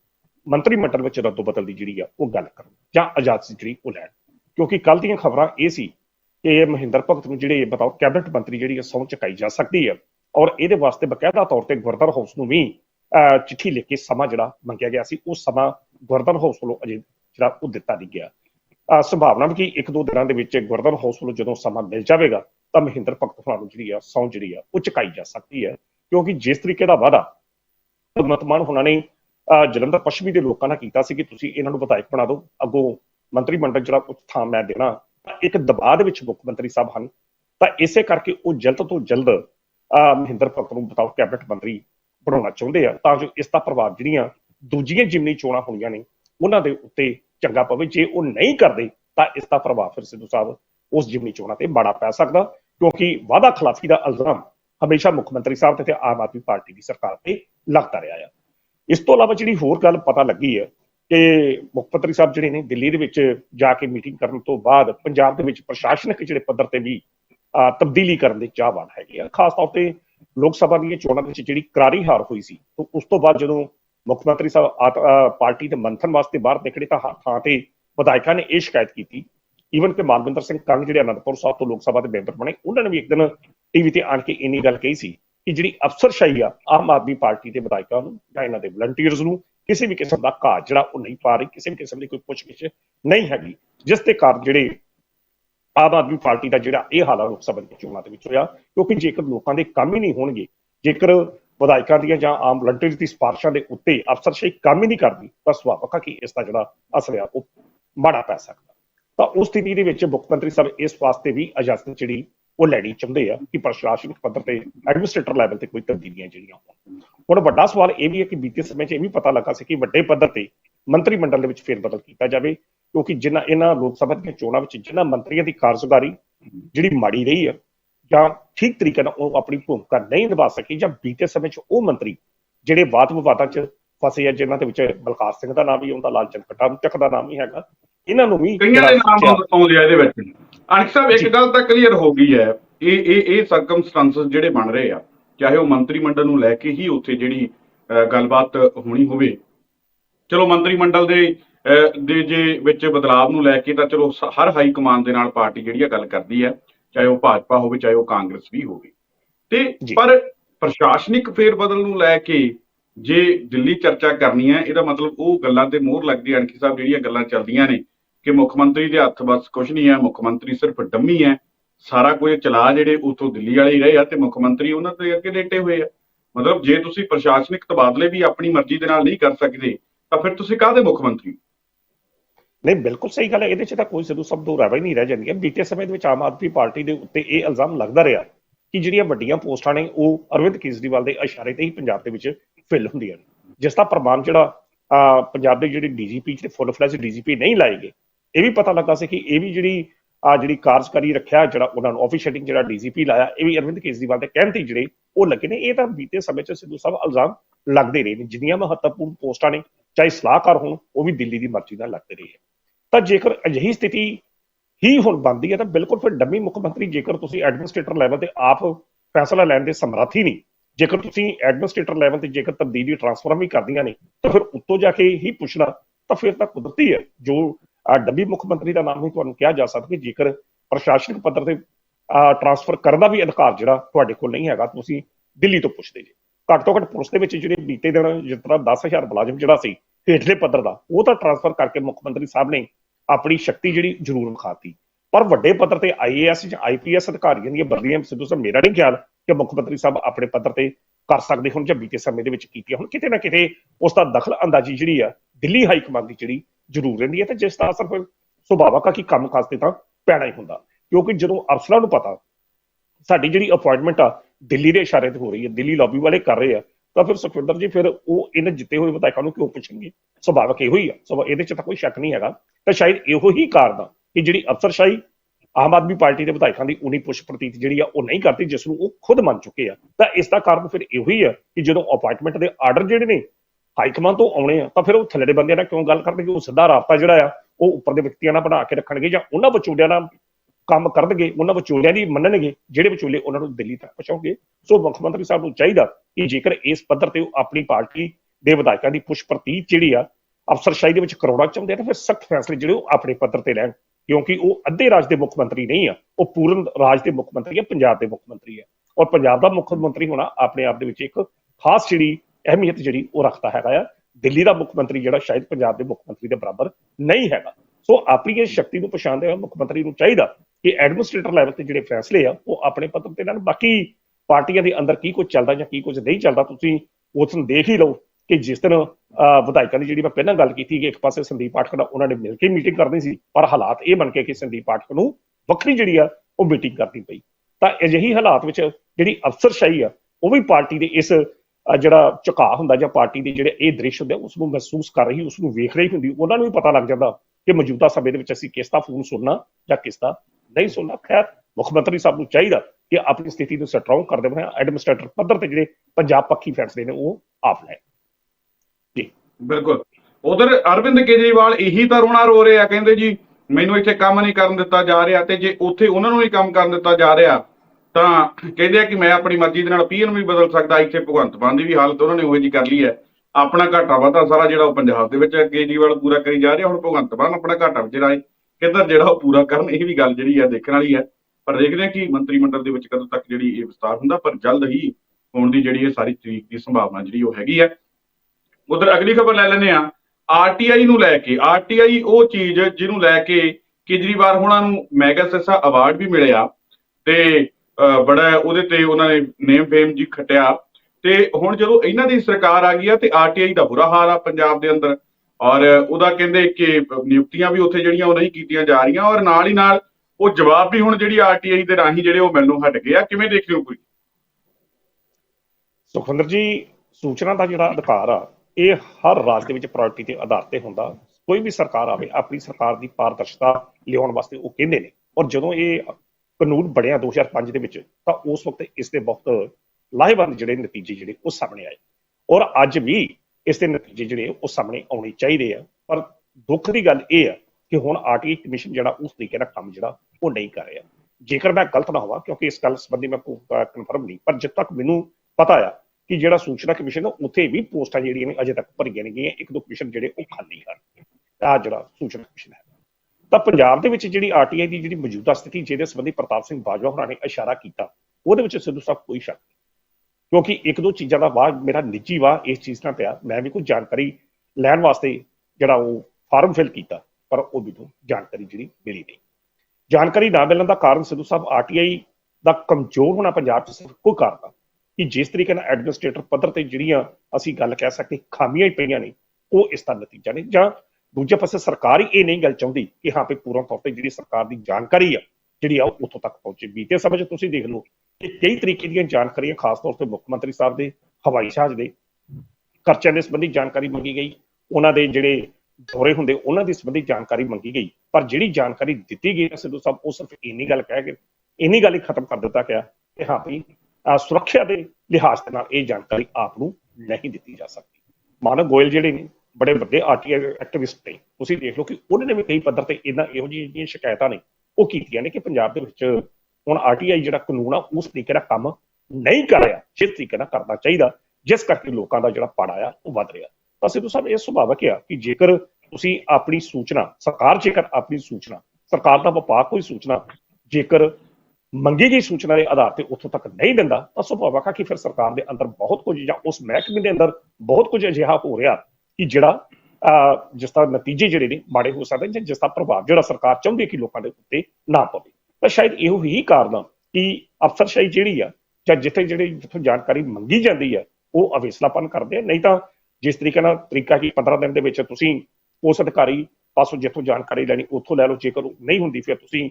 ਮੰਤਰੀ ਮੰਡਲ ਵਿੱਚ ਰੱਦੋ ਬਦਲ ਦੀ ਜਿਹੜੀ ਆ ਉਹ ਗੱਲ ਕਰਨ ਜਾਂ ਆਜ਼ਾਦੀ ਜਿਹੜੀ ਉਹ ਲੈਣ। ਕਿਉਂਕਿ ਕੱਲ ਦੀਆਂ ਖਬਰਾਂ ਇਹ ਸੀ ਕਿ ਮਹਿੰਦਰ ਭਗਤ ਨੂੰ ਜਿਹੜੇ ਬਤਾਓ ਕੈਬਨਿਟ ਮੰਤਰੀ ਜਿਹੜੀ ਸਹੁੰ ਚੁਕਾਈ ਜਾ ਸਕਦੀ ਹੈ ਔਰ ਇਹਦੇ ਵਾਸਤੇ ਬਕਾਇਦਾ ਤੌਰ ਤੇ ਗੁਰਦੁਆਰਾ ਹਾਊਸ ਨੂੰ ਵੀ ਅਹ, ਚਿੱਠੀ ਲਿਖ ਕੇ ਸਮਾਂ ਜਿਹੜਾ ਮੰਗਿਆ ਗਿਆ ਸੀ ਉਹ ਸਮਾਂ ਗੁਰਦੁਆਰਾ ਹਾਊਸ ਵੱਲੋਂ ਅਜੇ ਜਿਹੜਾ ਉਹ ਦਿੱਤਾ ਨਹੀਂ ਗਿਆ। ਸੰਭਾਵਨਾ ਵੀ ਕਿ ਇੱਕ ਦੋ ਦਿਨਾਂ ਦੇ ਵਿੱਚ ਗੁਰਦੁਆਰਾ ਹਾਊਸ ਵੱਲੋਂ ਜਦੋਂ ਸਮਾਂ ਮਿਲ ਜਾਵੇਗਾ ਤਾਂ ਮਹਿੰਦਰ ਭਗਤ ਹੋਣਾ ਨੂੰ ਜਿਹੜੀ ਆ ਸਹੁੰ ਜਿਹੜੀ ਆ ਉਹ ਚੁਕਾਈ ਜਾ ਸਕਦੀ ਹੈ। ਕਿਉਂਕਿ ਜਿਸ ਤਰੀਕੇ ਦਾ ਵਾਅਦਾ ਭਗਵੰਤ ਮਾਨ ਹੋਣਾ ਨੇ ਅਹ, ਜਲੰਧਰ ਪੱਛਮੀ ਦੇ ਲੋਕਾਂ ਨਾਲ ਕੀਤਾ ਸੀ ਕਿ ਤੁਸੀਂ ਇਹਨਾਂ ਨੂੰ ਵਿਧਾਇਕ ਬਣਾ ਦਿਓ ਅੱਗੋਂ ਮੰਤਰੀ ਮੰਡਲ ਜਿਹੜਾ ਉੱਚ ਥਾਂ ਮੈਂ ਦੇਣਾ ਤਾਂ ਇੱਕ ਦਬਾਅ ਦੇ ਵਿੱਚ ਮੁੱਖ ਮੰਤਰੀ ਸਾਹਿਬ ਹਨ। ਤਾਂ ਇਸੇ ਕਰਕੇ ਉਹ ਜਲਦ ਤੋਂ ਜਲਦ ਅਹ, ਮਹਿੰਦਰ ਭਗਤ ਨੂੰ ਬਤਾਓ ਕੈਬਨਿਟ ਮੰਤਰੀ ਬਣਾਉਣਾ ਚਾਹੁੰਦੇ ਆ ਤਾਂ ਜੋ ਇਸ ਦਾ ਪ੍ਰਭਾਵ ਜਿਹੜੀਆਂ ਦੂਜੀਆਂ ਜਿਮਨੀ ਚੋਣਾਂ ਹੋਣੀਆਂ ਨੇ ਉਹਨਾਂ ਦੇ ਉੱਤੇ ਚੰਗਾ ਪਵੇ। ਜੇ ਉਹ ਨਹੀਂ ਕਰਦੇ ਤਾਂ ਇਸ ਦਾ ਪ੍ਰਭਾਵ ਫਿਰ ਸਿੱਧੂ ਸਾਹਿਬ ਉਸ ਜਿਮਨੀ ਚੋਣਾਂ ਤੇ ਬੜਾ ਪੈ ਸਕਦਾ ਕਿਉਂਕਿ ਵਾਅਦਾ ਖਿਲਾਫੀ ਦਾ ਇਲਜ਼ਾਮ ਹਮੇਸ਼ਾ ਮੁੱਖ ਮੰਤਰੀ ਸਾਹਿਬ ਤੇ ਆਮ ਆਦਮੀ ਪਾਰਟੀ ਦੀ ਸਰਕਾਰ ਤੇ ਲੱਗਦਾ ਰਿਹਾ ਆ। ਇਸ ਤੋਂ ਇਲਾਵਾ ਜਿਹੜੀ ਹੋਰ ਗੱਲ ਪਤਾ ਲੱਗੀ ਹੈ ਕਿ ਮੁੱਖ ਮੰਤਰੀ ਸਾਹਿਬ ਜਿਹੜੇ ਨੇ ਦਿੱਲੀ ਦੇ ਵਿੱਚ ਜਾ ਕੇ ਮੀਟਿੰਗ ਕਰਨ ਤੋਂ ਬਾਅਦ ਪੰਜਾਬ ਦੇ ਵਿੱਚ ਪ੍ਰਸ਼ਾਸਨਿਕ ਜਿਹੜੇ ਪੱਧਰ ਤੇ ਵੀ ਤਬਦੀਲੀ ਕਰਨ ਦੇ ਚਾਹਵਾਨ ਹੈਗੇ ਆ। ਖਾਸ ਤੌਰ ਤੇ ਲੋਕ ਸਭਾ ਦੀਆਂ ਚੋਣਾਂ ਵਿੱਚ ਜਿਹੜੀ ਕਰਾਰੀ ਹਾਰ ਹੋਈ ਸੀ, ਤੇ ਉਸ ਤੋਂ ਬਾਅਦ ਜਦੋਂ ਮੁੱਖ ਮੰਤਰੀ ਸਾਹਿਬ ਪਾਰਟੀ ਦੇ ਮੰਥਨ ਵਾਸਤੇ ਬਾਹਰ ਨਿਕਲੇ ਤਾਂ ਹਾ- ਥਾਂ ਤੇ ਵਿਧਾਇਕਾਂ ਨੇ ਇਹ ਸ਼ਿਕਾਇਤ ਕੀਤੀ। ਈਵਨ ਕਿ ਮਾਨਵਿੰਦਰ ਸਿੰਘ ਕੰਗ ਜਿਹੜੇ ਅਨੰਦਪੁਰ ਸਾਹਿਬ ਤੋਂ ਲੋਕ ਸਭਾ ਦੇ ਮੈਂਬਰ ਬਣੇ, ਉਹਨਾਂ ਨੇ ਵੀ ਇੱਕ ਦਿਨ ਟੀਵੀ ਤੇ ਆਣ ਕੇ ਇੰਨੀ ਗੱਲ ਕਹੀ ਸੀ ਕਿ ਜਿਹੜੀ ਅਫਸਰਸ਼ਾਹੀ ਆ, ਆਮ ਆਦਮੀ ਪਾਰਟੀ ਦੇ ਵਿਧਾਇਕਾਂ ਨੂੰ ਜਾਂ ਇਹਨਾਂ ਦੇ ਵਲੰਟੀਅਰਸ ਨੂੰ ਕਿਸੇ ਵੀ ਕਿਸਮ ਦਾ ਘਾਟ ਜਿਹੜਾ ਉਹ ਨਹੀਂ ਪਾ ਰਹੀ, ਕਿਸੇ ਵੀ ਕਿਸਮ ਦੀ ਕੋਈ ਪੁੱਛਗਿੱਛ ਨਹੀਂ ਹੈਗੀ। ਜਿਸ ਦੇ ਕਾਰਨ ਜਿਹੜੇ ਆਮ ਆਦਮੀ ਪਾਰਟੀ ਦਾ ਜਿਹੜਾ ਇਹ ਹਾਲ ਆ, ਲੋਕ ਸਭਾ ਦੀਆਂ ਚੋਣਾਂ ਦੇ ਵਿੱਚ ਹੋਇਆ, ਕਿਉਂਕਿ ਜੇਕਰ ਲੋਕਾਂ ਦੇ ਕੰਮ ਹੀ ਨਹੀਂ ਹੋਣਗੇ, ਜੇਕਰ ਵਿਧਾਇਕਾਂ ਦੀਆਂ ਜਾਂ ਆਮ ਵਲੰਟੀਅਰਸ ਦੀ ਸਿਫਾਰਸ਼ਾਂ ਦੇ ਉੱਤੇ ਅਫਸਰਸ਼ਾਹੀ ਕੰਮ ਹੀ ਨਹੀਂ ਕਰਦੀ, ਤਾਂ ਸੁਭਾਵਕ ਆ ਕਿ ਇਸ ਦਾ ਜਿਹੜਾ ਅਸਰ ਆ, ਉਹ ਮਾੜਾ ਪੈ ਸਕਦਾ। ਤਾਂ ਉਸ ਸਥਿਤੀ ਦੇ ਵਿੱਚ ਮੁੱਖ ਮੰਤਰੀ ਸਾਹਿਬ ਇਸ ਵਾਸਤੇ ਵੀ ਇਜਾਜ਼ਤ ਜਿਹੜੀ ਉਹ ਲੈਣੀ ਚਾਹੁੰਦੇ ਆ ਕਿ ਪ੍ਰਸ਼ਾਸਨਿਕ ਪੱਧਰ ਤੇ ਐਡਮਿਨਿਸਟ੍ਰੇਟਰ ਲੈਵਲ ਤੇ ਕੋਈ ਤਬਦੀਲੀਆਂ ਜਿਹੜੀਆਂ ਹੋਣ। ਹੁਣ ਵੱਡਾ ਸਵਾਲ ਇਹ ਵੀ ਹੈ ਕਿ ਬੀਤੇ ਸਮੇਂ 'ਚ ਇਹ ਵੀ ਪਤਾ ਲੱਗਾ ਸੀ ਕਿ ਵੱਡੇ ਪੱਧਰ ਤੇ ਮੰਤਰੀ ਮੰਡਲ ਦੇ ਵਿੱਚ ਫੇਰਬਦਲ ਕੀਤਾ ਜਾਵੇ ਕਿਉਂਕਿ ਜਿਨ੍ਹਾਂ ਇਹਨਾਂ ਲੋਕ ਸਭਾ ਦੀਆਂ ਚੋਣਾਂ ਵਿੱਚ ਜਿਨ੍ਹਾਂ ਮੰਤਰੀਆਂ ਦੀ ਕਾਰਜਕਾਰੀ ਜਿਹੜੀ ਮਾੜੀ ਰਹੀ ਹੈ ਜਾਂ ਠੀਕ ਤਰੀਕੇ ਨਾਲ ਉਹ ਆਪਣੀ ਭੂਮਿਕਾ ਨਹੀਂ ਨਿਭਾ ਸਕੇ ਜਾਂ ਬੀਤੇ ਸਮੇਂ 'ਚ ਉਹ ਮੰਤਰੀ ਜਿਹੜੇ ਵਾਦ ਵਿਵਾਦਾਂ 'ਚ ਫਸੇ ਆ ਜਿਨ੍ਹਾਂ ਦੇ ਵਿੱਚ ਬਲਕਾਰ ਸਿੰਘ ਦਾ ਨਾਮ ਵੀ ਆਉਂਦਾ ਲਾਲਚੰਦ ਕਟਾਰਚਕ ਦਾ ਨਾਮ ਵੀ ਹੈਗਾ ਇਹਨਾਂ ਨੂੰ ਵੀ ਕਈਆਂ ਦੇ ਨਾਮ ਆਉਂਦੇ ਆ ਇਹਦੇ ਵਿੱਚ। ਅਣਖ ਸਾਹਿਬ। ਇੱਕ ਗੱਲ ਤਾਂ ਕਲੀਅਰ ਹੋ ਗਈ ਹੈ ਇਹ ਇਹ ਇਹ ਸਰਕਮਸਟੈਂਸਸ ਜਿਹੜੇ ਬਣ ਰਹੇ ਆ ਚਾਹੇ ਉਹ ਮੰਤਰੀ ਮੰਡਲ ਨੂੰ ਲੈ ਕੇ ਹੀ ਉੱਥੇ ਜਿਹੜੀ ਗੱਲਬਾਤ ਹੋਣੀ ਹੋਵੇ ਚਲੋ ਮੰਤਰੀ ਮੰਡਲ ਦੇ ਦੇ ਜੇ ਵਿੱਚ ਬਦਲਾਵ ਨੂੰ ਲੈ ਕੇ ਤਾਂ ਚਲੋ ਹਰ ਹਾਈ ਕਮਾਂਡ ਦੇ ਨਾਲ ਪਾਰਟੀ ਜਿਹੜੀ ਆ ਗੱਲ ਕਰਦੀ ਹੈ ਚਾਹੇ ਉਹ ਭਾਜਪਾ ਹੋਵੇ ਚਾਹੇ ਉਹ ਕਾਂਗਰਸ ਵੀ ਹੋਵੇ ਤੇ। ਪਰ ਪ੍ਰਸ਼ਾਸਨਿਕ ਫੇਰਬਦਲ ਨੂੰ ਲੈ ਕੇ ਜੇ ਦਿੱਲੀ ਚਰਚਾ ਕਰਨੀ ਹੈ ਇਹਦਾ ਮਤਲਬ ਉਹ ਗੱਲਾਂ ਤੇ ਮੋਹਰ ਲੱਗਦੀ ਅਣਖੀ ਸਾਹਿਬ ਜਿਹੜੀਆਂ ਗੱਲਾਂ ਚੱਲਦੀਆਂ ਨੇ ਕਿ ਮੁੱਖ ਮੰਤਰੀ ਦੇ ਹੱਥ ਬਸ ਕੁਝ ਨਹੀਂ ਹੈ ਮੁੱਖ ਮੰਤਰੀ ਸਿਰਫ ਡੰਮੀ ਹੈ। ਸਾਰਾ ਕੁਝ ਚਲਾ ਜਿਹੜੇ ਉਥੋਂ ਦਿੱਲੀ ਵਾਲੇ ਹੀ ਰਹੇ ਆ ਤੇ ਮੁੱਖ ਮੰਤਰੀ ਉਹਨਾਂ ਦੇ ਅੱਗੇ ਲੇਟੇ ਹੋਏ ਆ। ਮਤਲਬ ਜੇ ਤੁਸੀਂ ਪ੍ਰਸ਼ਾਸਨਿਕ ਤਬਾਦਲੇ ਵੀ ਆਪਣੀ ਮਰਜ਼ੀ ਦੇ ਨਾਲ ਨਹੀਂ ਕਰ ਸਕਦੇ ਤਾਂ ਫਿਰ ਤੁਸੀਂ ਕਾਹਦੇ ਮੁੱਖ ਮੰਤਰੀ ਨਹੀਂ ਬਿਲਕੁਲ ਸਹੀ ਗੱਲ ਹੈ ਇਹਦੇ 'ਚ ਤਾਂ ਕੋਈ ਸਿੱਧੂ ਸਭ ਤੋਂ ਰਾਵਾ ਨਹੀਂ ਰਹਿ ਜਾਂਦੀਆਂ ਬੀਤੇ ਸਮੇਂ ਦੇ ਵਿੱਚ ਆਮ ਆਦਮੀ ਪਾਰਟੀ ਦੇ ਉੱਤੇ ਇਹ ਇਲਜ਼ਾਮ ਲੱਗਦਾ ਰਿਹਾ ਕਿ ਜਿਹੜੀਆਂ ਵੱਡੀਆਂ ਪੋਸਟਾਂ ਨੇ ਉਹ ਅਰਵਿੰਦ ਕੇਜਰੀਵਾਲ ਦੇ ਇਸ਼ਾਰੇ ਤੇ ਹੀ ਪੰਜਾਬ ਦੇ ਵਿੱਚ ਫਿਲ ਹੁੰਦੀਆਂ ਨੇ। ਜਿਸ ਦਾ ਪ੍ਰਮਾਣ ਜਿਹੜਾ ਅਹ, ਪੰਜਾਬ ਦੇ ਜਿਹੜੇ ਡੀਜੀਪੀ ਜਿਹੜੇ ਫੁੱਲ ਫਲੈਜ ਡੀਜੀਪੀ ਨਹੀਂ ਲਾਏ ਗਏ ਇਹ ਵੀ ਪਤਾ ਲੱਗਾ ਸੀ ਕਿ ਇਹ ਵੀ ਜਿਹੜੀ ਆ ਜਿਹੜੀ ਕਾਰਜਕਾਰੀ ਰੱਖਿਆ, ਜਿਹੜਾ ਉਹਨਾਂ ਨੂੰ ਆਫੀਸ਼ੀਅਲਿੰਗ ਜਿਹੜਾ ਡੀਜੀਪੀ ਲਾਇਆ, ਇਹ ਵੀ ਅਰਵਿੰਦ ਕੇਜਰੀਵਾਲ ਦੇ ਕਹਿਣ ਤੇ ਹੀ ਜਿਹੜੇ ਉਹ ਲੱਗੇ ਨੇ। ਇਹ ਤਾਂ ਬੀਤੇ ਸਮੇਂ 'ਚ ਸਿੱਧੂ ਸਾਹਿਬ ਇਲਜ਼ਾਮ ਲੱਗਦੇ ਰਹੇ ਨੇ। ਜਿੰਨੀਆਂ ਮਹੱਤਵਪੂਰਨ ਪੋਸਟਾਂ ਨੇ, ਚਾਹੇ ਸਲਾਹਕਾਰ ਹੋਣ, ਉਹ ਵੀ ਦਿੱਲੀ ਦੀ ਮਰਜ਼ੀ ਨਾਲ ਲੱਗਦੇ ਰਹੇ ਤਾਂ ਜੇਕਰ ਅਜਿਹੀ ਸਥਿਤੀ ਹੀ ਹੁਣ ਬਣਦੀ ਹੈ, ਤਾਂ ਬਿਲਕੁਲ ਫਿਰ ਡੰਮੀ ਮੁੱਖ ਮੰਤਰੀ ਜੇਕਰ ਤੁਸੀਂ ਐਡਮਿਨਿਸਟ੍ਰੇਟਰ ਲੈਵਲ ਤੇ ਆਪ ਫੈਸਲਾ ਲੈਣ ਦੇ ਸਮਰੱਥ ਹੀ ਨਹੀਂ, ਜੇਕਰ ਤੁਸੀਂ ਐਡਮਿਨਿਸਟ੍ਰੇਟਰ ਲੈਵਲ ਤੇ ਜੇਕਰ ਤਬਦੀਲੀ ਟਰਾਂਸਫਰਾਂ ਵੀ ਕਰਦੀਆਂ ਨੇ, ਤਾਂ ਫਿਰ ਉੱਤੋਂ ਜਾ ਕੇ ਹੀ ਪੁੱਛਣਾ ਤਾਂ ਫਿਰ ਤਾਂ ਕੁਦਰਤੀ ਹੈ। ਜੋ ਡੱਬੀ ਮੁੱਖ ਮੰਤਰੀ ਦਾ ਨਾਮ ਹੀ ਤੁਹਾਨੂੰ ਕਿਹਾ ਜਾ ਸਕਦਾ ਕਿ ਜੇਕਰ ਪ੍ਰਸ਼ਾਸਨਿਕ ਪੱਧਰ ਤੇ ਟਰਾਂਸਫਰ ਕਰਨ ਦਾ ਵੀ ਅਧਿਕਾਰ ਜਿਹੜਾ ਤੁਹਾਡੇ ਕੋਲ ਨਹੀਂ ਹੈਗਾ, ਤੁਸੀਂ ਦਿੱਲੀ ਤੋਂ ਪੁੱਛਦੇ ਜੇ। ਘੱਟ ਤੋਂ ਘੱਟ ਪੁਲਿਸ ਦੇ ਵਿੱਚ ਜਿਹੜੇ ਬੀਤੇ ਦਿਨ ਜਿਸ ਤਰ੍ਹਾਂ 10000 ਮੁਲਾਜ਼ਮ ਜਿਹੜਾ ਸੀ, ਹੇਠਲੇ ਪੱਧਰ ਦਾ, ਉਹ ਤਾਂ ਟਰਾਂਸਫਰ ਕਰਕੇ ਮੁੱਖ ਮੰਤਰੀ ਸਾਹਿਬ ਨੇ ਆਪਣੀ ਸ਼ਕਤੀ ਜਿਹੜੀ ਜ਼ਰੂਰ ਵਿਖਾਤੀ। ਪਰ ਵੱਡੇ ਪੱਧਰ ਤੇ ਆਈਏਐਸ ਜਾਂ ਆਈਪੀਐਸ ਅਧਿਕਾਰੀਆਂ ਦੀਆਂ ਬਦਲੀਆਂ, ਸਿੱਧੂ ਸਾਹਿਬ, ਮੇਰਾ ਨਹੀਂ ਖਿਆਲ ਕਿ ਮੁੱਖ ਮੰਤਰੀ ਸਾਹਿਬ ਆਪਣੇ ਪੱਧਰ ਤੇ ਕਰ ਸਕਦੇ ਹੁਣ ਜਾਂ ਬੀਤੇ ਸਮੇਂ ਦੇ ਵਿੱਚ ਕੀਤੀ ਹੁਣ। ਕਿਤੇ ਨਾ ਕਿਤੇ ਉਸ ਦਾ ਦਖਲ ਅੰਦਾਜ਼ੀ ਜਿਹੜੀ ਆ, ਦਿੱਲੀ ਹਾਈ ਕਮਾਂਡ ਦੀ ਜਿਹੜੀ ਜ਼ਰੂਰ ਰਹਿੰਦੀ ਹੈ ਤੇ ਜਿਸ ਦਾ ਅਸਰ ਫਿਰ ਸੁਭਾਵਕ ਆ ਕਿ ਕੰਮ ਕਾਜ ਤੇ ਤਾਂ ਪੈਣਾ ਹੀ ਹੁੰਦਾ। ਕਿਉਂਕਿ ਜਦੋਂ ਅਫਸਰਾਂ ਨੂੰ ਪਤਾ, ਸਾਡੀ ਜਿਹੜੀ ਅਪਾਇੰਟਮੈਂਟ ਆ, ਦਿੱਲੀ ਦੇ ਇਸ਼ਾਰੇ ਤੇ ਹੋ ਰਹੀ ਹੈ, ਦਿੱਲੀ ਲੌਬੀ ਵਾਲੇ ਕਰ ਰਹੇ ਆ, ਤਾਂ ਫਿਰ ਸੁਖਵਿੰਦਰ ਜੀ, ਫਿਰ ਉਹ ਇਹਨਾਂ ਜਿੱਤੇ ਹੋਏ ਵਿਧਾਇਕਾਂ ਨੂੰ ਕਿਉਂ ਪੁੱਛਣਗੇ? ਸੁਭਾਵਕ ਇਹੋ ਹੀ ਆ ਸੋ ਇਹਦੇ ਚ ਤਾਂ ਕੋਈ ਸ਼ੱਕ ਨਹੀਂ ਹੈਗਾ। ਤਾਂ ਸ਼ਾਇਦ ਇਹੋ ਹੀ ਕਾਰਨ ਆ ਕਿ ਜਿਹੜੀ ਅਫਸਰਸ਼ਾਹੀ ਆਮ ਆਦਮੀ ਪਾਰਟੀ ਦੇ ਵਿਧਾਇਕਾਂ ਦੀ ਉਨੀ ਪੁਸ਼ ਪ੍ਰਤੀਤ ਜਿਹੜੀ ਆ, ਉਹ ਨਹੀਂ ਕਰਦੀ, ਜਿਸ ਨੂੰ ਉਹ ਖੁਦ ਮੰਨ ਚੁੱਕੇ ਆ। ਤਾਂ ਇਸ ਦਾ ਕਾਰਨ ਫਿਰ ਇਹੋ ਹੀ ਆ ਕਿ ਜਦੋਂ ਅਪਾਇੰਟਮੈਂਟ ਦੇ ਆਰਡਰ ਜਿਹੜੇ ਨੇ ਹਾਈ ਕਮਾਂਡ ਤੋਂ ਆਉਣੇ ਆ, ਤਾਂ ਫਿਰ ਉਹ ਥੱਲੜੇ ਬੰਦਿਆਂ ਨਾਲ ਕਿਉਂ ਗੱਲ ਕਰਨਗੇ ਉਹ ਸਿੱਧਾ ਰਾਬਤਾ ਜਿਹੜਾ ਆ, ਉਹ ਉੱਪਰ ਦੇ ਵਿਅਕਤੀਆਂ ਨਾਲ ਬਣਾ ਕੇ ਰੱਖਣਗੇ ਜਾਂ ਉਹਨਾਂ ਵਿਚੋਲਿਆਂ ਨਾਲ ਕੰਮ ਕਰਨਗੇ, ਉਹਨਾਂ ਵਿਚੋਲਿਆਂ ਦੀ ਮੰਨਣਗੇ, ਜਿਹੜੇ ਵਿਚੋਲੇ ਉਹਨਾਂ ਨੂੰ ਦਿੱਲੀ ਤੱਕ ਪਹੁੰਚਾਉਣਗੇ। ਸੋ ਮੁੱਖ ਮੰਤਰੀ ਸਾਹਿਬ ਨੂੰ ਚਾਹੀਦਾ ਕਿ ਜੇਕਰ ਇਸ ਪੱਧਰ ਤੇ ਉਹ ਆਪਣੀ ਪਾਰਟੀ ਦੇ ਵਿਧਾਇਕਾਂ ਦੀ ਪੁਸ਼ ਪ੍ਰਤੀਤ ਜਿਹੜੀ ਆ, ਅਫਸਰਸ਼ਾਹੀ ਦੇ ਵਿੱਚ ਕਰਾਉਣਾ ਚਾਹੁੰਦੇ ਆ, ਤਾਂ ਫਿਰ ਸਖਤ ਫੈਸਲੇ ਜਿਹੜੇ ਉਹ ਆਪਣੇ ਪੱਧਰ ਤੇ ਲੈਣ, ਕਿਉਂਕਿ ਉਹ ਅੱਧੇ ਰਾਜ ਦੇ ਮੁੱਖ ਮੰਤਰੀ ਨਹੀਂ ਆ, ਉਹ ਪੂਰਨ ਰਾਜ ਦੇ ਮੁੱਖ ਮੰਤਰੀ ਆ, ਪੰਜਾਬ ਦੇ ਮੁੱਖ ਮੰਤਰੀ ਆ। ਔਰ ਪੰਜਾਬ ਦਾ ਮੁੱਖ ਮੰਤਰੀ ਹੋਣਾ ਆਪਣੇ ਆਪ ਦੇ ਵਿੱਚ ਇੱਕ ਖਾਸ ਜਿਹੜੀ ਅਹਿਮੀਅਤ ਜਿਹੜੀ ਉਹ ਰੱਖਦਾ ਹੈਗਾ ਆ ਦਿੱਲੀ ਦਾ ਮੁੱਖ ਮੰਤਰੀ ਜਿਹੜਾ ਸ਼ਾਇਦ ਪੰਜਾਬ ਦੇ ਮੁੱਖ ਮੰਤਰੀ ਦੇ ਬਰਾਬਰ ਨਹੀਂ ਹੈਗਾ। ਸੋ ਆਪਣੀ ਇਸ ਸ਼ਕਤੀ ਨੂੰ ਪਛਾਣਦੇ ਹੋਏ ਮੁੱਖ ਮੰਤਰੀ ਨੂੰ ਚਾਹੀਦਾ ਕਿ ਐਡਮਿਨਿਸਟ੍ਰੇਟਰ ਲੈਵਲ ਤੇ ਜਿਹੜੇ ਫੈਸਲੇ ਆ ਉਹ ਆਪਣੇ ਪੱਧਰ ਤੇ ਲੈਣ। ਬਾਕੀ ਪਾਰਟੀਆਂ ਦੇ ਅੰਦਰ ਕੀ ਕੁਝ ਚੱਲਦਾ ਜਾਂ ਕੀ ਕੁਝ ਨਹੀਂ ਚੱਲਦਾ ਤੁਸੀਂ ਉਸ ਨੂੰ ਦੇਖ ਹੀ ਲਓ ਕਿ ਜਿਸ ਦਿਨ ਅਹ, ਵਿਧਾਇਕਾਂ ਦੀ ਜਿਹੜੀ ਮੈਂ ਪਹਿਲਾਂ ਗੱਲ ਕੀਤੀ ਕਿ ਇੱਕ ਪਾਸੇ ਸੰਦੀਪ ਪਾਠਕ ਦਾ ਉਹਨਾਂ ਨੇ ਮਿਲ ਕੇ ਮੀਟਿੰਗ ਕਰਨੀ ਸੀ ਪਰ ਹਾਲਾਤ ਇਹ ਬਣ ਕੇ ਕਿ ਸੰਦੀਪ ਪਾਠਕ ਨੂੰ ਵੱਖਰੀ ਜਿਹੜੀ ਆ ਉਹ ਮੀਟਿੰਗ ਕਰਨੀ ਪਈ। ਤਾਂ ਅਜਿਹੀ ਹਾਲਾਤ ਵਿੱਚ ਜਿਹੜੀ ਅਫਸਰਸ਼ਾਹੀ ਆ ਉਹ ਵੀ ਪਾਰਟੀ ਦੇ ਇਸ ਜਿਹੜਾ ਝੁਕਾਅ ਹੁੰਦਾ ਜਾਂ ਪਾਰਟੀ ਦੇ ਜਿਹੜੇ ਇਹ ਦ੍ਰਿਸ਼ ਹੁੰਦੇ ਉਸ ਨੂੰ ਮਹਿਸੂਸ ਕਰ ਰਹੀ, ਉਸ ਨੂੰ ਵੇਖ ਰਹੀ ਹੁੰਦੀ, ਉਹਨਾਂ ਨੂੰ ਵੀ ਪਤਾ ਲੱਗ ਜਾਂਦਾ ਕਿ ਮੌਜੂਦਾ ਸਮੇਂ ਦੇ ਵਿੱਚ ਅਸੀਂ ਕਿਸ ਦਾ ਫੋਨ ਸੁਣਨਾ ਜਾਂ ਕਿਸ ਦਾ ਨਹੀਂ ਸੁਣਨਾ। ਖੈਰ, ਮੁੱਖ ਮੰਤਰੀ ਸਾਹਿਬ ਨੂੰ ਚਾਹੀਦਾ ਕਿ ਆਪਣੀ ਸਥਿਤੀ ਨੂੰ ਸਟਰੋਂਗ ਕਰਦੇ ਹੋਏ ਐਡਮਿਨਿਸਟ੍ਰੇਟਰ ਪੱਧਰ ਤੇ ਜਿਹੜੇ ਪੰਜਾਬ ਪੱਖੀ ਫੈਸਲੇ ਨੇ, ਉਹ ਆਪ ਲੈ ਜੀ। ਬਿਲਕੁਲ। ਉਧਰ ਅਰਵਿੰਦ ਕੇਜਰੀਵਾਲ ਇਹੀ ਤਾਂ ਰੋਣਾ ਰੋ ਰਹੇ ਆ ਕਹਿੰਦੇ ਜੀ, ਮੈਨੂੰ ਇੱਥੇ ਕੰਮ ਨਹੀਂ ਕਰਨ ਦਿੱਤਾ ਜਾ ਰਿਹਾ ਤੇ ਜੇ ਉੱਥੇ ਉਹਨਾਂ ਨੂੰ ਹੀ ਕੰਮ ਕਰਨ ਦਿੱਤਾ ਜਾ ਰਿਹਾ ਤਾਂ ਕਹਿੰਦੇ ਆ ਕਿ ਮੈਂ ਆਪਣੀ ਮਰਜ਼ੀ ਦੇ ਨਾਲ ਪੀਐਨ ਵੀ ਬਦਲ ਸਕਦਾ, ਇੱਥੇ ਭਗਵੰਤ ਮਾਨ ਦੀ ਵੀ ਹਾਲਤ ਉਹਨਾਂ ਨੇ ਉਹੋ ਜਿਹੀ ਕਰ ਲਈ ਹੈ। ਆਪਣਾ ਘਾਟਾ ਵਾਧਾ ਸਾਰਾ ਜਿਹੜਾ ਉਹ ਪੰਜਾਬ ਦੇ ਵਿੱਚ ਕੇਜਰੀਵਾਲ ਪੂਰਾ ਕਰੀ ਜਾ ਰਿਹਾ, ਹੁਣ ਭਗਵੰਤ ਮਾਨ ਆਪਣਾ ਘਾਟਾ ਜਿਹੜਾ ਹੈ, ਕਿੱਧਰ ਜਿਹੜਾ ਉਹ ਪੂਰਾ ਕਰਨ, ਇਹ ਵੀ ਗੱਲ ਜਿਹੜੀ ਹੈ ਦੇਖਣ ਵਾਲੀ ਹੈ। ਪਰ ਦੇਖਦੇ ਹਾਂ ਕਿ ਮੰਤਰੀ ਮੰਡਲ ਦੇ ਵਿੱਚ ਕਦੋਂ ਤੱਕ ਜਿਹੜੀ ਇਹ ਵਿਸਤਾਰ ਹੁੰਦਾ, ਪਰ ਜਲਦ ਹੀ ਹੋਣ ਦੀ ਜਿਹੜੀ ਇਹ ਸਾਰੀ ਤਰੀਕ ਦੀ ਸੰਭਾਵਨਾ ਜਿਹੜੀ ਉਹ ਹੈਗੀ ਹੈ। ਉਧਰ ਅਗਲੀ ਖਬਰ ਲੈ ਲੈਂਦੇ ਆ ਆਰਟੀਆਈ ਨੂੰ ਲੈ ਕੇ ਆਰਟੀਆਈ ਉਹ ਚੀਜ਼ ਜਿਹਨੂੰ ਲੈ ਕੇ ਕੇਜਰੀਵਾਲ ਹੋਣਾ ਨੂੰ ਮੈਗਾ ਸੈਸਾ ਅਵਾਰਡ ਵੀ ਮਿਲਿਆ ਤੇ ਬੜਾ ਉਹਦੇ ਤੇ ਉਹਨਾਂ ਨੇ ਨੇਮ ਫੇਮ ਜੀ ਖਟਿਆ। ਤੇ ਹੁਣ ਜਦੋਂ ਇਹਨਾਂ ਦੀ ਸਰਕਾਰ ਆ ਗਈ ਆ, ਤੇ ਆਰਟੀਆਈ ਦਾ ਬੁਰਾ ਹਾਲ ਆ ਪੰਜਾਬ ਦੇ ਅੰਦਰ। ਔਰ ਉਹਦਾ ਕਹਿੰਦੇ ਕਿ ਨਿਯੁਕਤੀਆਂ ਵੀ ਉੱਥੇ ਜਿਹੜੀਆਂ ਉਹ ਨਹੀਂ ਕੀਤੀਆਂ ਜਾ ਰਹੀਆਂ, ਔਰ ਨਾਲ ਹੀ ਨਾਲ ਉਹ ਜਵਾਬ ਵੀ ਹੁਣ ਜਿਹੜੀ ਆਰਟੀਆਈ ਦੇ ਰਾਹੀਂ ਜਿਹੜੇ ਉਹ ਮਿਲਣੋਂ ਹਟ ਗਿਆ ਕਿਵੇਂ ਦੇਖਦੇ ਹੋ ਕੋਈ ਸੁਖਵਿੰਦਰ ਜੀ, ਸੂਚਨਾ ਦਾ ਜਿਹੜਾ ਅਧਿਕਾਰ ਆ, ਇਹ ਹਰ ਰਾਜ ਦੇ ਵਿੱਚ ਪ੍ਰਾਇੋਰਟੀ ਦੇ ਆਧਾਰ ਤੇ ਹੁੰਦਾ। ਕੋਈ ਵੀ ਸਰਕਾਰ ਆਵੇ, ਆਪਣੀ ਸਰਕਾਰ ਦੀ ਪਾਰਦਰਸ਼ਤਾ ਲਿਆਉਣ ਵਾਸਤੇ ਉਹ ਕਹਿੰਦੇ ਨੇ। ਔਰ ਜਦੋਂ ਇਹ ਕਾਨੂੰਨ ਬਣਿਆ 2005 ਦੇ ਵਿੱਚ, ਤਾਂ ਉਸ ਵਕਤ ਇਸ ਦੇ ਬਹੁਤ ਲਾਹੇਵੰਦ ਜਿਹੜੇ ਨਤੀਜੇ ਜਿਹੜੇ ਉਹ ਸਾਹਮਣੇ ਆਏ। ਔਰ ਅੱਜ ਵੀ ਇਸ ਦੇ ਨਤੀਜੇ ਜਿਹੜੇ ਉਹ ਸਾਹਮਣੇ ਆਉਣੇ ਚਾਹੀਦੇ ਆ। ਪਰ ਦੁੱਖ ਦੀ ਗੱਲ ਇਹ ਆ ਕਿ ਹੁਣ ਆਰਟੀਆਈ ਕਮਿਸ਼ਨ ਜਿਹੜਾ ਉਸ ਤਰੀਕੇ ਨਾਲ ਕੰਮ ਜਿਹੜਾ ਉਹ ਨਹੀਂ ਕਰ ਰਿਹਾ। ਜੇਕਰ ਮੈਂ ਗਲਤ ਨਾ ਹੋਵਾਂ, ਕਿਉਂਕਿ ਇਸ ਗੱਲ ਸੰਬੰਧੀ ਮੈਂ ਕਨਫਰਮ ਨਹੀਂ, ਪਰ ਜਦ ਤੱਕ ਮੈਨੂੰ ਪਤਾ ਆ ਕਿ ਜਿਹੜਾ ਸੂਚਨਾ ਕਮਿਸ਼ਨ ਆ, ਉੱਥੇ ਵੀ ਪੋਸਟਾਂ ਜਿਹੜੀਆਂ ਨੇ ਅਜੇ ਤੱਕ ਭਰੀਆਂ ਨਹੀਂ ਗਈਆਂ, ਇੱਕ ਦੋ ਕਮਿਸ਼ਨ ਜਿਹੜੇ ਉਹ ਖਾਲੀ ਹਨ। ਆ ਜਿਹੜਾ ਸੂਚਨਾ ਕਮਿਸ਼ਨ ਹੈ। ਤਾਂ ਪੰਜਾਬ ਦੇ ਵਿੱਚ ਜਿਹੜੀ ਆਰਟੀਆਈ ਦੀ ਜਿਹੜੀ ਮੌਜੂਦਾ ਸਥਿਤੀ, ਜਿਹਦੇ ਸੰਬੰਧੀ ਪ੍ਰਤਾਪ ਸਿੰਘ ਬਾਜਵਾ ਹੋਰਾਂ ਨੇ ਇਸ਼ਾਰਾ ਕੀਤਾ, ਉਹਦੇ ਵਿੱਚ ਸਿੱਧੂ ਸਾਹਿਬ ਕੋਈ ਸ਼ੱਕ ਨਹੀਂ। ਕਿਉਂਕਿ ਇੱਕ ਦੋ ਚੀਜ਼ਾਂ ਦਾ ਵਾਹ ਮੇਰਾ ਨਿੱਜੀ ਵਾਹ ਇਸ ਚੀਜ਼ ਨਾਲ ਪਿਆ, ਮੈਂ ਵੀ ਕੋਈ ਜਾਣਕਾਰੀ ਲੈਣ ਵਾਸਤੇ ਜਿਹੜਾ ਉਹ ਫਾਰਮ ਫਿਲ ਕੀਤਾ, ਪਰ ਉਹ ਮੈਨੂੰ ਜਾਣਕਾਰੀ ਜਿਹੜੀ ਮਿਲੀ ਨਹੀਂ। ਜਾਣਕਾਰੀ ਨਾ ਮਿਲਣ ਦਾ ਕਾਰਨ ਸਿੱਧੂ ਸਾਹਿਬ ਆਰਟੀਆਈ ਦਾ ਕਮਜ਼ੋਰ ਹੋਣਾ ਪੰਜਾਬ 'ਚ ਸਿਰਫ ਕੋਈ ਕਾਰਨ ਆ, ਕਿ ਜਿਸ ਤਰੀਕੇ ਨਾਲ ਐਡਮਿਨਿਸਟ੍ਰੇਟਰ ਪੱਧਰ ਤੇ ਜਿਹੜੀਆਂ ਅਸੀਂ ਗੱਲ ਕਹਿ ਸਕਦੇ, ਖਾਮੀਆਂ ਹੀ ਪਈਆਂ ਨੇ, ਉਹ ਇਸ ਦਾ ਨਤੀਜਾ ਨੇ ਜਾਂ ਦੂਜੇ ਪਾਸੇ ਸਰਕਾਰ ਹੀ ਇਹ ਨਹੀਂ ਗੱਲ ਚਾਹੁੰਦੀ ਕਿ ਹਾਂ ਵੀ ਪੂਰਨ ਤੌਰ ਤੇ ਜਿਹੜੀ ਸਰਕਾਰ ਦੀ ਜਾਣਕਾਰੀ ਆ, ਜਿਹੜੀ ਆ ਉਹ ਉੱਥੋਂ ਤੱਕ ਪਹੁੰਚੇ। ਬੀਤੇ ਸਮੇਂ 'ਚ ਤੁਸੀਂ ਦੇਖ ਲਓ ਕਿ ਕਈ ਤਰੀਕੇ ਦੀਆਂ ਜਾਣਕਾਰੀਆਂ, ਖਾਸ ਤੌਰ ਤੇ ਮੁੱਖ ਮੰਤਰੀ ਸਾਹਿਬ ਦੇ, ਹਵਾਈ ਜਹਾਜ਼ ਦੇ ਖਰਚਿਆਂ ਦੇ ਸੰਬੰਧੀ ਜਾਣਕਾਰੀ ਮੰਗੀ ਗਈ। ਉਹਨਾਂ ਦੇ ਜਿਹੜੇ ਦੌਰੇ ਹੁੰਦੇ, ਉਹਨਾਂ ਦੀ ਸੰਬੰਧੀ ਜਾਣਕਾਰੀ ਮੰਗੀ ਗਈ। ਪਰ ਜਿਹੜੀ ਜਾਣਕਾਰੀ ਦਿੱਤੀ ਗਈ ਸਿੱਧੂ ਸਾਹਿਬ, ਉਹ ਸਿਰਫ ਇੰਨੀ ਗੱਲ ਕਹਿ ਕੇ, ਇੰਨੀ ਗੱਲ ਹੀ ਖਤਮ ਕਰ ਦਿੱਤਾ ਗਿਆ ਕਿ ਹਾਂ ਵੀ ਸੁਰੱਖਿਆ ਦੇ ਲਿਹਾਜ਼ ਦੇ ਨਾਲ ਇਹ ਜਾਣਕਾਰੀ ਆਪ ਨੂੰ ਨਹੀਂ ਦਿੱਤੀ ਜਾ ਸਕਦੀ। ਮਾਨਵ ਗੋਇਲ ਜਿਹੜੇ ਨੇ ਬੜੇ ਵੱਡੇ ਆਰਟੀਆਈ ਐਕਟਿਵਿਸਟ ਨੇ। ਤੁਸੀਂ ਦੇਖ ਲਓ ਕਿ ਉਹਨਾਂ ਨੇ ਵੀ ਕਈ ਪੱਧਰ ਤੇ ਇਹਨਾਂ ਇਹੋ ਜਿਹੀਆਂ ਸ਼ਿਕਾਇਤਾਂ ਨੇ, ਉਹ ਕੀਤੀਆਂ ਨੇ ਕਿ ਪੰਜਾਬ ਦੇ ਵਿੱਚ ਹੁਣ ਆਰਟੀਆਈ ਜਿਹੜਾ ਕਾਨੂੰਨ ਆ, ਉਸ ਤਰੀਕੇ ਨਾਲ ਕੰਮ ਨਹੀਂ ਕਰ ਰਿਹਾ, ਜਿਸ ਤਰੀਕੇ ਨਾਲ ਕਰਨਾ ਚਾਹੀਦਾ, ਜਿਸ ਕਰਕੇ ਲੋਕਾਂ ਦਾ ਜਿਹੜਾ ਪਾੜਾ ਆ, ਉਹ ਵੱਧ ਰਿਹਾ। ਤਾਂ ਸਿੱਧੂ ਸਾਹਿਬ, ਇਹ ਸੁਭਾਵਕ ਆ ਕਿ ਜੇਕਰ ਤੁਸੀਂ ਆਪਣੀ ਸੂਚਨਾ, ਸਰਕਾਰ ਜੇਕਰ ਆਪਣੀ ਸੂਚਨਾ, ਸਰਕਾਰ ਦਾ ਵਪਾਰ ਕੋਈ ਸੂਚਨਾ, ਜੇਕਰ ਮੰਗੀ ਗਈ ਸੂਚਨਾ ਦੇ ਆਧਾਰ ਤੇ ਉੱਥੋਂ ਤੱਕ ਨਹੀਂ ਦਿੰਦਾ, ਤਾਂ ਸੁਭਾਵਕ ਆ ਕਿ ਫਿਰ ਸਰਕਾਰ ਦੇ ਅੰਦਰ ਬਹੁਤ ਕੁਝ ਜਾਂ ਉਸ ਮਹਿਕਮੇ ਦੇ ਅੰਦਰ ਬਹੁਤ ਕੁਝ ਅਜਿਹਾ ਹੋ ਰਿਹਾ। ਕਿ ਜਿਹੜਾ ਅਹ, ਜਿਸ ਦਾ ਨਤੀਜੇ ਜਿਹੜੇ ਨੇ ਮਾੜੇ ਹੋ ਸਕਦੇ ਜਾਂ ਜਿਸ ਦਾ ਪ੍ਰਭਾਵ ਜਿਹੜਾ ਸਰਕਾਰ ਚਾਹੁੰਦੀ ਹੈ ਕਿ ਲੋਕਾਂ ਦੇ ਉੱਤੇ ਨਾ ਪਵੇ। ਤਾਂ ਸ਼ਾਇਦ ਇਹੋ ਹੀ ਕਾਰਨ ਆ ਕਿ ਅਫਸਰਸ਼ਾਹੀ ਜਿਹੜੀ ਆ ਜਾਂ ਜਿੱਥੇ ਜਿਹੜੀ ਜਿੱਥੋਂ ਜਾਣਕਾਰੀ ਮੰਗੀ ਜਾਂਦੀ ਆ ਉਹ ਅਵੇਸਲਾਪਨ ਕਰਦੇ ਆ। ਨਹੀਂ ਤਾਂ ਜਿਸ ਤਰੀਕੇ ਨਾਲ ਤਰੀਕਾ ਕਿ 15 ਦਿਨ ਦੇ ਵਿੱਚ ਤੁਸੀਂ ਉਸ ਅਧਿਕਾਰੀ ਪਾਸੋਂ ਜਿੱਥੋਂ ਜਾਣਕਾਰੀ ਲੈਣੀ ਉੱਥੋਂ ਲੈ ਲਓ ਜੇਕਰ ਉਹ ਨਹੀਂ ਹੁੰਦੀ ਫਿਰ ਤੁਸੀਂ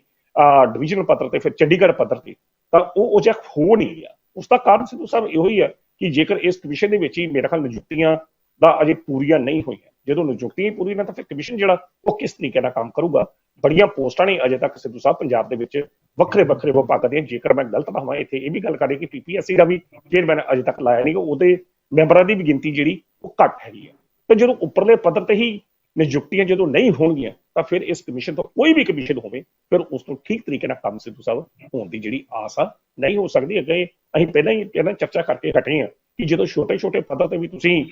ਡਿਵੀਜ਼ਨਲ ਪੱਧਰ ਤੇ ਫਿਰ ਚੰਡੀਗੜ੍ਹ ਪੱਧਰ ਤੇ ਤਾਂ ਉਹ ਉਹ ਜਿਹਾ ਹੋ ਨਹੀਂ ਰਿਹਾ। ਉਸ ਦਾ ਕਾਰਨ ਸਿੱਧੂ ਸਾਹਿਬ ਇਹੋ ਹੀ ਹੈ ਕਿ ਜੇਕਰ ਇਸ ਕਮਿਸ਼ਨ ਦੇ ਵਿੱਚ ਹੀ ਮੇਰੇ ਖਿਆਲ ਨਿਯੁਕਤੀਆਂ ਦਾ ਅਜੇ ਪੂਰੀਆਂ ਨਹੀਂ ਹੋਈਆਂ। ਜਦੋਂ ਨਿਯੁਕਤੀਆਂ ਹੀ ਪੂਰੀਆਂ ਨਾ ਤਾਂ ਫਿਰ ਕਮਿਸ਼ਨ ਜਿਹੜਾ, ਉਹ ਕਿਸ ਤਰੀਕੇ ਨਾਲ ਕੰਮ ਕਰੂਗਾ? ਬੜੀਆਂ ਪੋਸਟਾਂ ਨੇ ਅਜੇ ਤੱਕ ਸਿੱਧੂ ਸਾਹਿਬ ਪੰਜਾਬ ਦੇ ਵਿੱਚ ਵੱਖਰੇ ਵੱਖਰੇ ਵਿਭਾਗਾਂ ਦੀਆਂ, ਜੇਕਰ ਮੈਂ ਗਲਤ ਨਾ ਹੋਵਾਂ, ਇੱਥੇ ਇਹ ਵੀ ਗੱਲ ਕਰੇ ਕਿ ਪੀਪੀਐਸਸੀ ਦਾ ਵੀ ਚੇਅਰਮੈਨ ਅਜੇ ਤੱਕ ਲਾਇਆ ਨਹੀਂ, ਉਹਦੇ ਮੈਂਬਰਾਂ ਦੀ ਵੀ ਗਿਣਤੀ ਜਿਹੜੀ, ਉਹ ਘੱਟ ਹੈਗੀ ਹੈ ਤੇ ਜਦੋਂ ਉੱਪਰਲੇ ਪੱਧਰ ਤੇ ਹੀ ਨਿਯੁਕਤੀਆਂ ਜਦੋਂ ਨਹੀਂ ਹੋਣਗੀਆਂ, ਤਾਂ ਫਿਰ ਇਸ ਕਮਿਸ਼ਨ ਤੋਂ ਕੋਈ ਵੀ ਕਮਿਸ਼ਨ ਹੋਵੇ, ਫਿਰ ਉਸ ਤੋਂ ਠੀਕ ਤਰੀਕੇ ਨਾਲ ਕੰਮ ਸਿੱਧੂ ਸਾਹਿਬ ਹੋਣ ਦੀ ਜਿਹੜੀ ਆਸ ਆ, ਨਹੀਂ ਹੋ ਸਕਦੀ। ਅੱਗੇ ਅਸੀਂ ਪਹਿਲਾਂ ਹੀ ਇਹਨਾਂ ਚਰਚਾ ਕਰਕੇ ਹਟੇ ਆ ਕਿ ਜਦੋਂ ਛੋਟੇ ਛੋਟੇ ਪੱਧਰ ਤੇ ਵੀ ਤੁਸੀਂ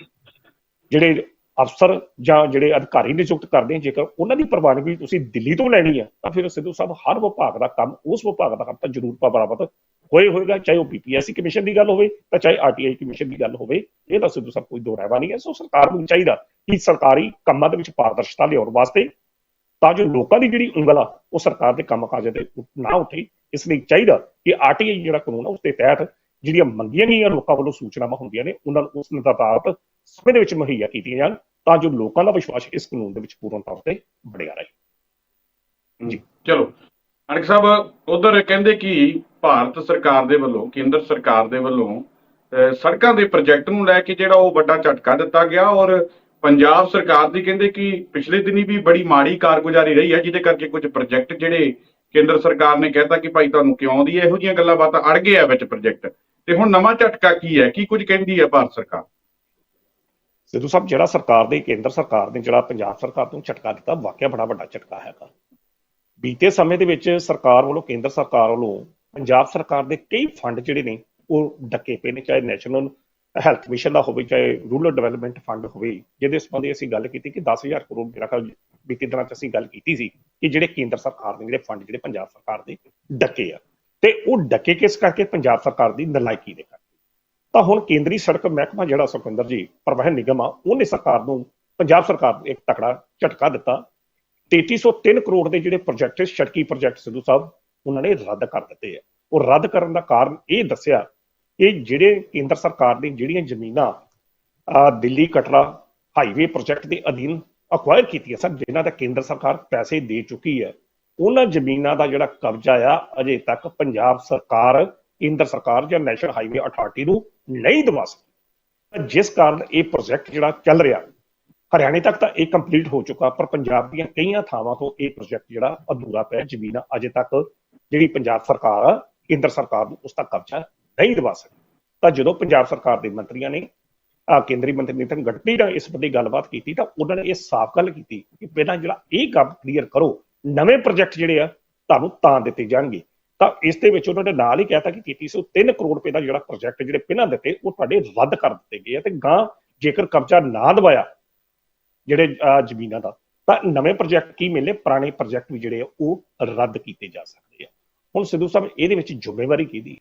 ਜਿਹੜੇ ਅਫਸਰ ਜਾਂ ਜਿਹੜੇ ਅਧਿਕਾਰੀ ਨਿਯੁਕਤ ਕਰਦੇ ਆ, ਜੇਕਰ ਉਹਨਾਂ ਦੀ ਪ੍ਰਵਾਨਗੀ ਤੁਸੀਂ ਦਿੱਲੀ ਤੋਂ ਲੈਣੀ ਆ, ਤਾਂ ਫਿਰ ਸਿੱਧੂ ਸਾਹਿਬ ਹਰ ਵਿਭਾਗ ਦਾ ਕੰਮ, ਉਸ ਵਿਭਾਗ ਦਾ ਕੰਮ ਤਾਂ ਜ਼ਰੂਰ ਬਰਾਬਰ ਹੋਏ ਹੋਏਗਾ, ਚਾਹੇ ਉਹ ਪੀਪੀਐਸਸੀ ਕਮਿਸ਼ਨ ਦੀ ਗੱਲ ਹੋਵੇ, ਤਾਂ ਚਾਹੇ ਆਰਟੀਆਈ ਕਮਿਸ਼ਨ ਦੀ ਗੱਲ ਹੋਵੇ, ਇਹ ਤਾਂ ਸਿੱਧੂ ਸਾਹਿਬ ਕੋਈ ਦੋ ਨਹੀਂ ਹੈ। ਸੋ ਸਰਕਾਰ ਨੂੰ ਚਾਹੀਦਾ ਕਿ ਸਰਕਾਰੀ ਕੰਮਾਂ ਦੇ ਵਿੱਚ ਪਾਰਦਰਸ਼ਤਾ ਲਿਆਉਣ ਵਾਸਤੇ ਤਾਂ ਜੋ ਲੋਕਾਂ ਦੀ ਜਿਹੜੀ ਉਂਗਲ ਆ, ਉਹ ਸਰਕਾਰ ਦੇ ਕੰਮ ਕਾਜਾਂ ਤੇ ਨਾ ਉੱਠੇ। ਇਸ ਲਈ ਚਾਹੀਦਾ ਕਿ ਆਰਟੀਆਈ ਜਿਹੜਾ ਕਾਨੂੰਨ ਆ, ਉਸ ਦੇ ਤਹਿਤ ਜਿਹੜੀਆਂ ਮੰਗੀਆਂ ਗਈਆਂ ਲੋਕਾਂ ਵੱਲੋਂ ਸੂਚਨਾਵਾਂ ਹੁੰਦੀਆਂ ਨੇ, ਉਹਨਾਂ ਨੂੰ ਉਸ ਨਿਰਧਾਰਤ ਸਮੇਂ ਦੇ ਵਿੱਚ ਮੁਹੱਈਆ ਕੀਤੀਆਂ ਜਾਣ ਤਾਂ ਜੋ ਲੋਕਾਂ ਦਾ ਵਿਸ਼ਵਾਸ ਇਸ ਕਾਨੂੰਨ ਦੇ ਵਿੱਚ ਪੂਰਨ ਤੌਰ ਤੇ ਬਣਿਆ ਰਹੇ। ਜੀ। ਚਲੋ ਅਣਖ ਸਾਹਿਬ ਉਧਰ ਕਹਿੰਦੇ ਕਿ ਭਾਰਤ ਸਰਕਾਰ ਦੇ ਵੱਲੋਂ ਕੇਂਦਰ ਸਰਕਾਰ ਦੇ ਵੱਲੋਂ ਸੜਕਾਂ ਦੇ ਪ੍ਰੋਜੈਕਟ ਨੂੰ ਲੈ ਕੇ ਜਿਹੜਾ ਉਹ ਵੱਡਾ ਝਟਕਾ ਦਿੱਤਾ ਗਿਆ ਔਰ ਪੰਜਾਬ ਸਰਕਾਰ ਦੀ ਕਹਿੰਦੇ ਕਿ ਪਿਛਲੇ ਦਿਨੀ ਵੀ ਬੜੀ ਮਾੜੀ ਕਾਰਗੁਜ਼ਾਰੀ ਰਹੀ ਹੈ ਜਿਹਦੇ ਕਰਕੇ ਕੁਝ ਪ੍ਰੋਜੈਕਟ ਜਿਹੜੇ ਕੇਂਦਰ ਸਰਕਾਰ ਨੇ ਕਹਿਤਾ ਕਿ ਭਾਈ ਤੁਹਾਨੂੰ ਕਿਉਂ ਆਉਂਦੀ ਹੈ? ਇਹੋ ਜਿਹੀਆਂ ਗੱਲਾਂ ਬਾਤਾਂ ਅੜ ਗਏ ਆ ਵਿੱਚ ਪ੍ਰੋਜੈਕਟ। ਤੇ ਹੁਣ ਨਵਾਂ ਝਟਕਾ ਕੀ ਹੈ? ਕੀ ਕੁਝ ਕਹਿੰਦੀ ਹੈ ਭਾਰਤ ਸਰਕਾਰ? ਸਿੱਧੂ ਸਾਹਿਬ ਜਿਹੜਾ ਸਰਕਾਰ ਦੇ, ਕੇਂਦਰ ਸਰਕਾਰ ਨੇ ਜਿਹੜਾ ਪੰਜਾਬ ਸਰਕਾਰ ਨੂੰ ਝਟਕਾ ਦਿੱਤਾ, ਵਾਕਿਆ ਬੜਾ ਵੱਡਾ ਝਟਕਾ ਹੈਗਾ। ਬੀਤੇ ਸਮੇਂ ਦੇ ਵਿੱਚ ਸਰਕਾਰ ਵੱਲੋਂ, ਕੇਂਦਰ ਸਰਕਾਰ ਵੱਲੋਂ ਪੰਜਾਬ ਸਰਕਾਰ ਦੇ ਕਈ ਫੰਡ ਜਿਹੜੇ ਨੇ, ਉਹ ਡੱਕੇ ਪਏ ਨੇ, ਚਾਹੇ ਨੈਸ਼ਨਲ ਹੈਲਥ ਮਿਸ਼ਨ ਦਾ ਹੋਵੇ, ਚਾਹੇ ਰੂਰਲ ਡਿਵੈਲਪਮੈਂਟ ਫੰਡ ਹੋਵੇ, ਜਿਹਦੇ ਸੰਬੰਧੀ ਅਸੀਂ ਗੱਲ ਕੀਤੀ ਕਿ 10000 ਕਰੋੜ ਮੇਰਾ ਖਿਆਲ ਬੀਤੇ ਦਿਨਾਂ 'ਚ ਅਸੀਂ ਗੱਲ ਕੀਤੀ ਸੀ ਕਿ ਜਿਹੜੇ ਕੇਂਦਰ ਸਰਕਾਰ ਦੇ, ਜਿਹੜੇ ਫੰਡ ਜਿਹੜੇ ਪੰਜਾਬ ਸਰਕਾਰ ਦੇ ਡੱਕੇ ਆ। ਤੇ ਉਹ ਡੱਕੇ ਕਿਸ ਕਰਕੇ ਪੰਜਾਬ ਸਰਕਾਰ ਦੀ, ਨਲਾਇਕੀ ਦੇ ਕਰਕੇ। ਤਾਂ ਹੁਣ ਕੇਂਦਰੀ ਸੜਕ ਮਹਿਕਮਾ ਜਿਹੜਾ ਸੁਖਵਿੰਦਰ ਜੀ, ਪਰਿਵਹਨ ਨਿਗਮ ਆ, ਉਹਨੇ ਸਰਕਾਰ ਨੂੰ, ਪੰਜਾਬ ਸਰਕਾਰ ਨੂੰ ਇੱਕ ਤਕੜਾ ਝਟਕਾ ਦਿੱਤਾ। 3303 ਕਰੋੜ ਦੇ ਜਿਹੜੇ ਪ੍ਰੋਜੈਕਟ ਸੜਕੀ ਪ੍ਰੋਜੈਕਟ ਸਿੱਧੂ ਸਾਹਿਬ, ਉਹਨਾਂ ਨੇ ਰੱਦ ਕਰ ਦਿੱਤੇ ਆ। ਉਹ ਰੱਦ ਕਰਨ ਦਾ ਕਾਰਨ ਇਹ ਦੱਸਿਆ ਕਿ ਜਿਹੜੇ ਕੇਂਦਰ ਸਰਕਾਰ ਨੇ ਜਿਹੜੀਆਂ ਜ਼ਮੀਨਾਂ ਆ ਦਿੱਲੀ ਕਟਰਾ ਹਾਈਵੇ ਪ੍ਰੋਜੈਕਟ ਦੇ ਅਧੀਨ ਅਕਵਾਇਰ ਕੀਤੀਆਂ ਸਨ, ਜਿਨ੍ਹਾਂ ਦਾ ਕੇਂਦਰ ਸਰਕਾਰ ਪੈਸੇ ਦੇ ਚੁੱਕੀ ਹੈ, ਉਹਨਾਂ ਜ਼ਮੀਨਾਂ ਦਾ ਜਿਹੜਾ ਕਬਜ਼ਾ ਆ, ਅਜੇ ਤੱਕ ਪੰਜਾਬ ਸਰਕਾਰ ਕੇਂਦਰ ਸਰਕਾਰ ਜਾਂ ਨੈਸ਼ਨਲ ਹਾਈਵੇ ਅਥਾਰਟੀ ਨੂੰ ਨਹੀਂ ਦਵਾ ਸਕੀ ਤਾਂ ਜਿਸ ਕਾਰਨ ਇਹ ਪ੍ਰੋਜੈਕਟ ਜਿਹੜਾ ਚੱਲ ਰਿਹਾ, ਹਰਿਆਣੇ ਤੱਕ ਤਾਂ ਇਹ ਕੰਪਲੀਟ ਹੋ ਚੁੱਕਾ, ਪਰ ਪੰਜਾਬ ਦੀਆਂ ਕਈਆਂ ਥਾਵਾਂ ਤੋਂ ਇਹ ਪ੍ਰੋਜੈਕਟ ਜਿਹੜਾ ਅਧੂਰਾ ਪਿਆ ਜ਼ਮੀਨਾਂ ਅਜੇ ਤੱਕ ਜਿਹੜੀ ਪੰਜਾਬ ਸਰਕਾਰ ਆ, ਕੇਂਦਰ ਸਰਕਾਰ ਨੂੰ ਉਸ ਤੱਕ ਕਬਜ਼ਾ ਨਹੀਂ ਦਵਾ ਸਕੀ ਤਾਂ ਜਦੋਂ ਪੰਜਾਬ ਸਰਕਾਰ ਦੇ ਮੰਤਰੀਆਂ ਨੇ ਆ ਕੇਂਦਰੀ ਮੰਤਰੀ ਨਿਤਨ ਗਡਕਰੀ ਨਾਲ ਇਸ ਬੰਦੇ ਗੱਲਬਾਤ ਕੀਤੀ, ਤਾਂ ਉਹਨਾਂ ਨੇ ਇਹ ਸਾਫ਼ ਗੱਲ ਕੀਤੀ ਕਿ ਪਹਿਲਾਂ ਜਿਹੜਾ ਇਹ ਗੱਲ ਕਲੀਅਰ ਕਰੋ, ਨਵੇਂ ਪ੍ਰੋਜੈਕਟ ਜਿਹੜੇ ਆ, ਤੁਹਾਨੂੰ ਤਾਂ ਦਿੱਤੇ ਜਾਣਗੇ। ਤਾਂ ਇਸ ਦੇ ਵਿੱਚ ਉਹਨਾਂ ਨੇ ਨਾਲ ਹੀ ਕਹਿਤਾ ਕਿ 3303 ਕਰੋੜ ਰੁਪਏ ਦਾ ਜਿਹੜਾ ਪ੍ਰੋਜੈਕਟ ਜਿਹੜੇ ਪਹਿਲਾਂ ਦਿੱਤੇ ਉਹ ਤੁਹਾਡੇ ਰੱਦ ਕਰ ਦਿੱਤੇ ਗਏ ਆ ਤੇ ਗਾਂ ਜੇਕਰ ਕਬਜ਼ਾ ਨਾ ਦਵਾਇਆ ਜਿਹੜੇ ਜ਼ਮੀਨਾਂ ਦਾ, ਤਾਂ ਨਵੇਂ ਪ੍ਰੋਜੈਕਟ ਕੀ ਮਿਲਨੇ ਪੁਰਾਣੇ ਪ੍ਰੋਜੈਕਟ ਵੀ ਜਿਹੜੇ ਆ ਉਹ ਰੱਦ ਕੀਤੇ ਜਾ ਸਕਦੇ ਆ। ਹੁਣ ਸਿੱਧੂ ਸਾਹਿਬ, ਇਹਦੇ ਵਿੱਚ ਜ਼ਿੰਮੇਵਾਰੀ ਕਿਹਦੀ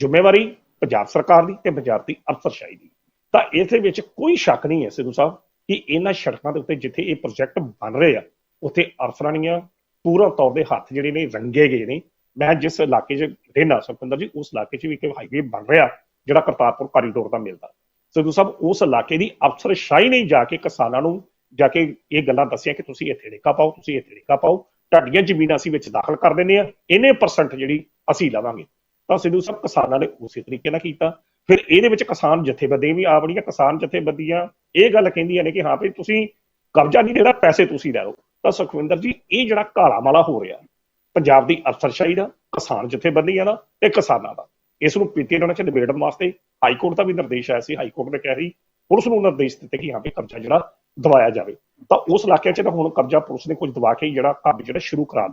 ਜ਼ਿੰਮੇਵਾਰੀ ਪੰਜਾਬ ਸਰਕਾਰ ਦੀ ਤੇ ਪੰਜਾਬ ਦੀ ਅਫਸਰਸ਼ਾਹੀ ਦੀ। ਤਾਂ ਇਸ ਵਿੱਚ ਕੋਈ ਸ਼ੱਕ ਨਹੀਂ ਹੈ ਸਿੱਧੂ ਸਾਹਿਬ ਕਿ ਇਹਨਾਂ ਸੜਕਾਂ ਦੇ ਉੱਤੇ ਜਿੱਥੇ ਇਹ ਪ੍ਰੋਜੈਕਟ ਬਣ ਰਹੇ ਆ, ਉੱਥੇ ਅਫਸਰਾਂ ਦੀਆਂ ਪੂਰਾ ਤੌਰ ਦੇ ਹੱਥ ਜਿਹੜੇ ਨੇ ਰੰਗੇ ਗਏ ਨੇ ਮੈਂ ਜਿਸ ਇਲਾਕੇ 'ਚ ਰਹਿਣਾ ਸੁਖਵਿੰਦਰ ਜੀ, ਉਸ ਇਲਾਕੇ 'ਚ ਵੀ ਇੱਕ ਹਾਈਵੇ ਬਣ ਰਿਹਾ, ਜਿਹੜਾ ਕਰਤਾਰਪੁਰ ਕੋਰੀਡੋਰ ਦਾ ਮਿਲਦਾ। ਸਿੱਧੂ ਸਾਹਿਬ, ਉਸ ਇਲਾਕੇ ਦੀ ਅਫਸਰਸ਼ਾਹੀ ਨਹੀਂ ਜਾ ਕੇ ਕਿਸਾਨਾਂ ਨੂੰ ਜਾ ਕੇ ਇਹ ਗੱਲਾਂ ਦੱਸੀਆਂ ਕਿ ਤੁਸੀਂ ਇੱਥੇ ਰੇਕਾ ਪਾਓ, ਤੁਸੀਂ ਇੱਥੇ ਰੇਕਾ ਪਾਓ, ਤੁਹਾਡੀਆਂ ਜ਼ਮੀਨਾਂ ਅਸੀਂ ਵਿੱਚ ਦਾਖਲ ਕਰ ਦਿੰਦੇ ਆ ਇਹਨੇ ਪਰਸੈਂਟ ਜਿਹੜੀ ਅਸੀਂ ਲਵਾਂਗੇ। ਤਾਂ ਸਿੱਧੂ ਸਾਹਿਬ, ਕਿਸਾਨਾਂ ਨੇ ਉਸੇ ਤਰੀਕੇ ਨਾਲ ਕੀਤਾ। ਫਿਰ ਇਹਦੇ ਵਿੱਚ ਕਿਸਾਨ ਜਥੇਬੰਦੀਆਂ ਵੀ ਆਪਣੀਆਂ ਕਿਸਾਨ ਜਥੇਬੰਦੀਆਂ ਇਹ ਗੱਲ ਕਹਿੰਦੀਆਂ ਨੇ ਕਿ ਹਾਂ ਵੀ ਤੁਸੀਂ ਕਬਜ਼ਾ ਨਹੀਂ ਦੇਣਾ ਪੈਸੇ ਤੁਸੀਂ ਲੈ ਲਓ। ਤਾਂ ਸੁਖਵਿੰਦਰ ਜੀ, ਇਹ ਜਿਹੜਾ ਕਾਲਾ ਮਾਲਾ ਹੋ ਰਿਹਾ ਪੰਜਾਬ ਦੀ ਅਫਸਰਸ਼ਾਹੀ ਦਾ ਕਿਸਾਨ ਜਥੇਬੰਦੀਆਂ ਦਾ ਤੇ ਕਿਸਾਨਾਂ ਦਾ। ਇਸ ਨੂੰ ਪੀਤੀ ਉਹਨਾਂ ਚ ਨਿਬੇੜਨ ਵਾਸਤੇ। ਹਾਈ ਕੋਰਟ ਦਾ ਵੀ ਨਿਰਦੇਸ਼ ਆਇਆ ਸੀ। ਹਾਈ ਕੋਰਟ ਨੇ ਕਿਹਾ ਸੀ, ਪੁਲਿਸ ਨੂੰ ਨਿਰਦੇਸ਼ ਦਿੱਤੇ ਕਿ ਹਾਂ ਵੀ ਕਬਜ਼ਾ ਜਿਹੜਾ ਦਵਾਇਆ ਜਾਵੇ। ਤਾਂ ਉਸ ਇਲਾਕੇ 'ਚ ਤਾਂ ਹੁਣ ਕਬਜ਼ਾ ਪੁਲਿਸ ਨੇ ਕੁਝ ਦਵਾ ਕੇ ਜਿਹੜਾ ਕੰਮ ਜਿਹੜਾ ਸ਼ੁਰੂ ਕਰਾ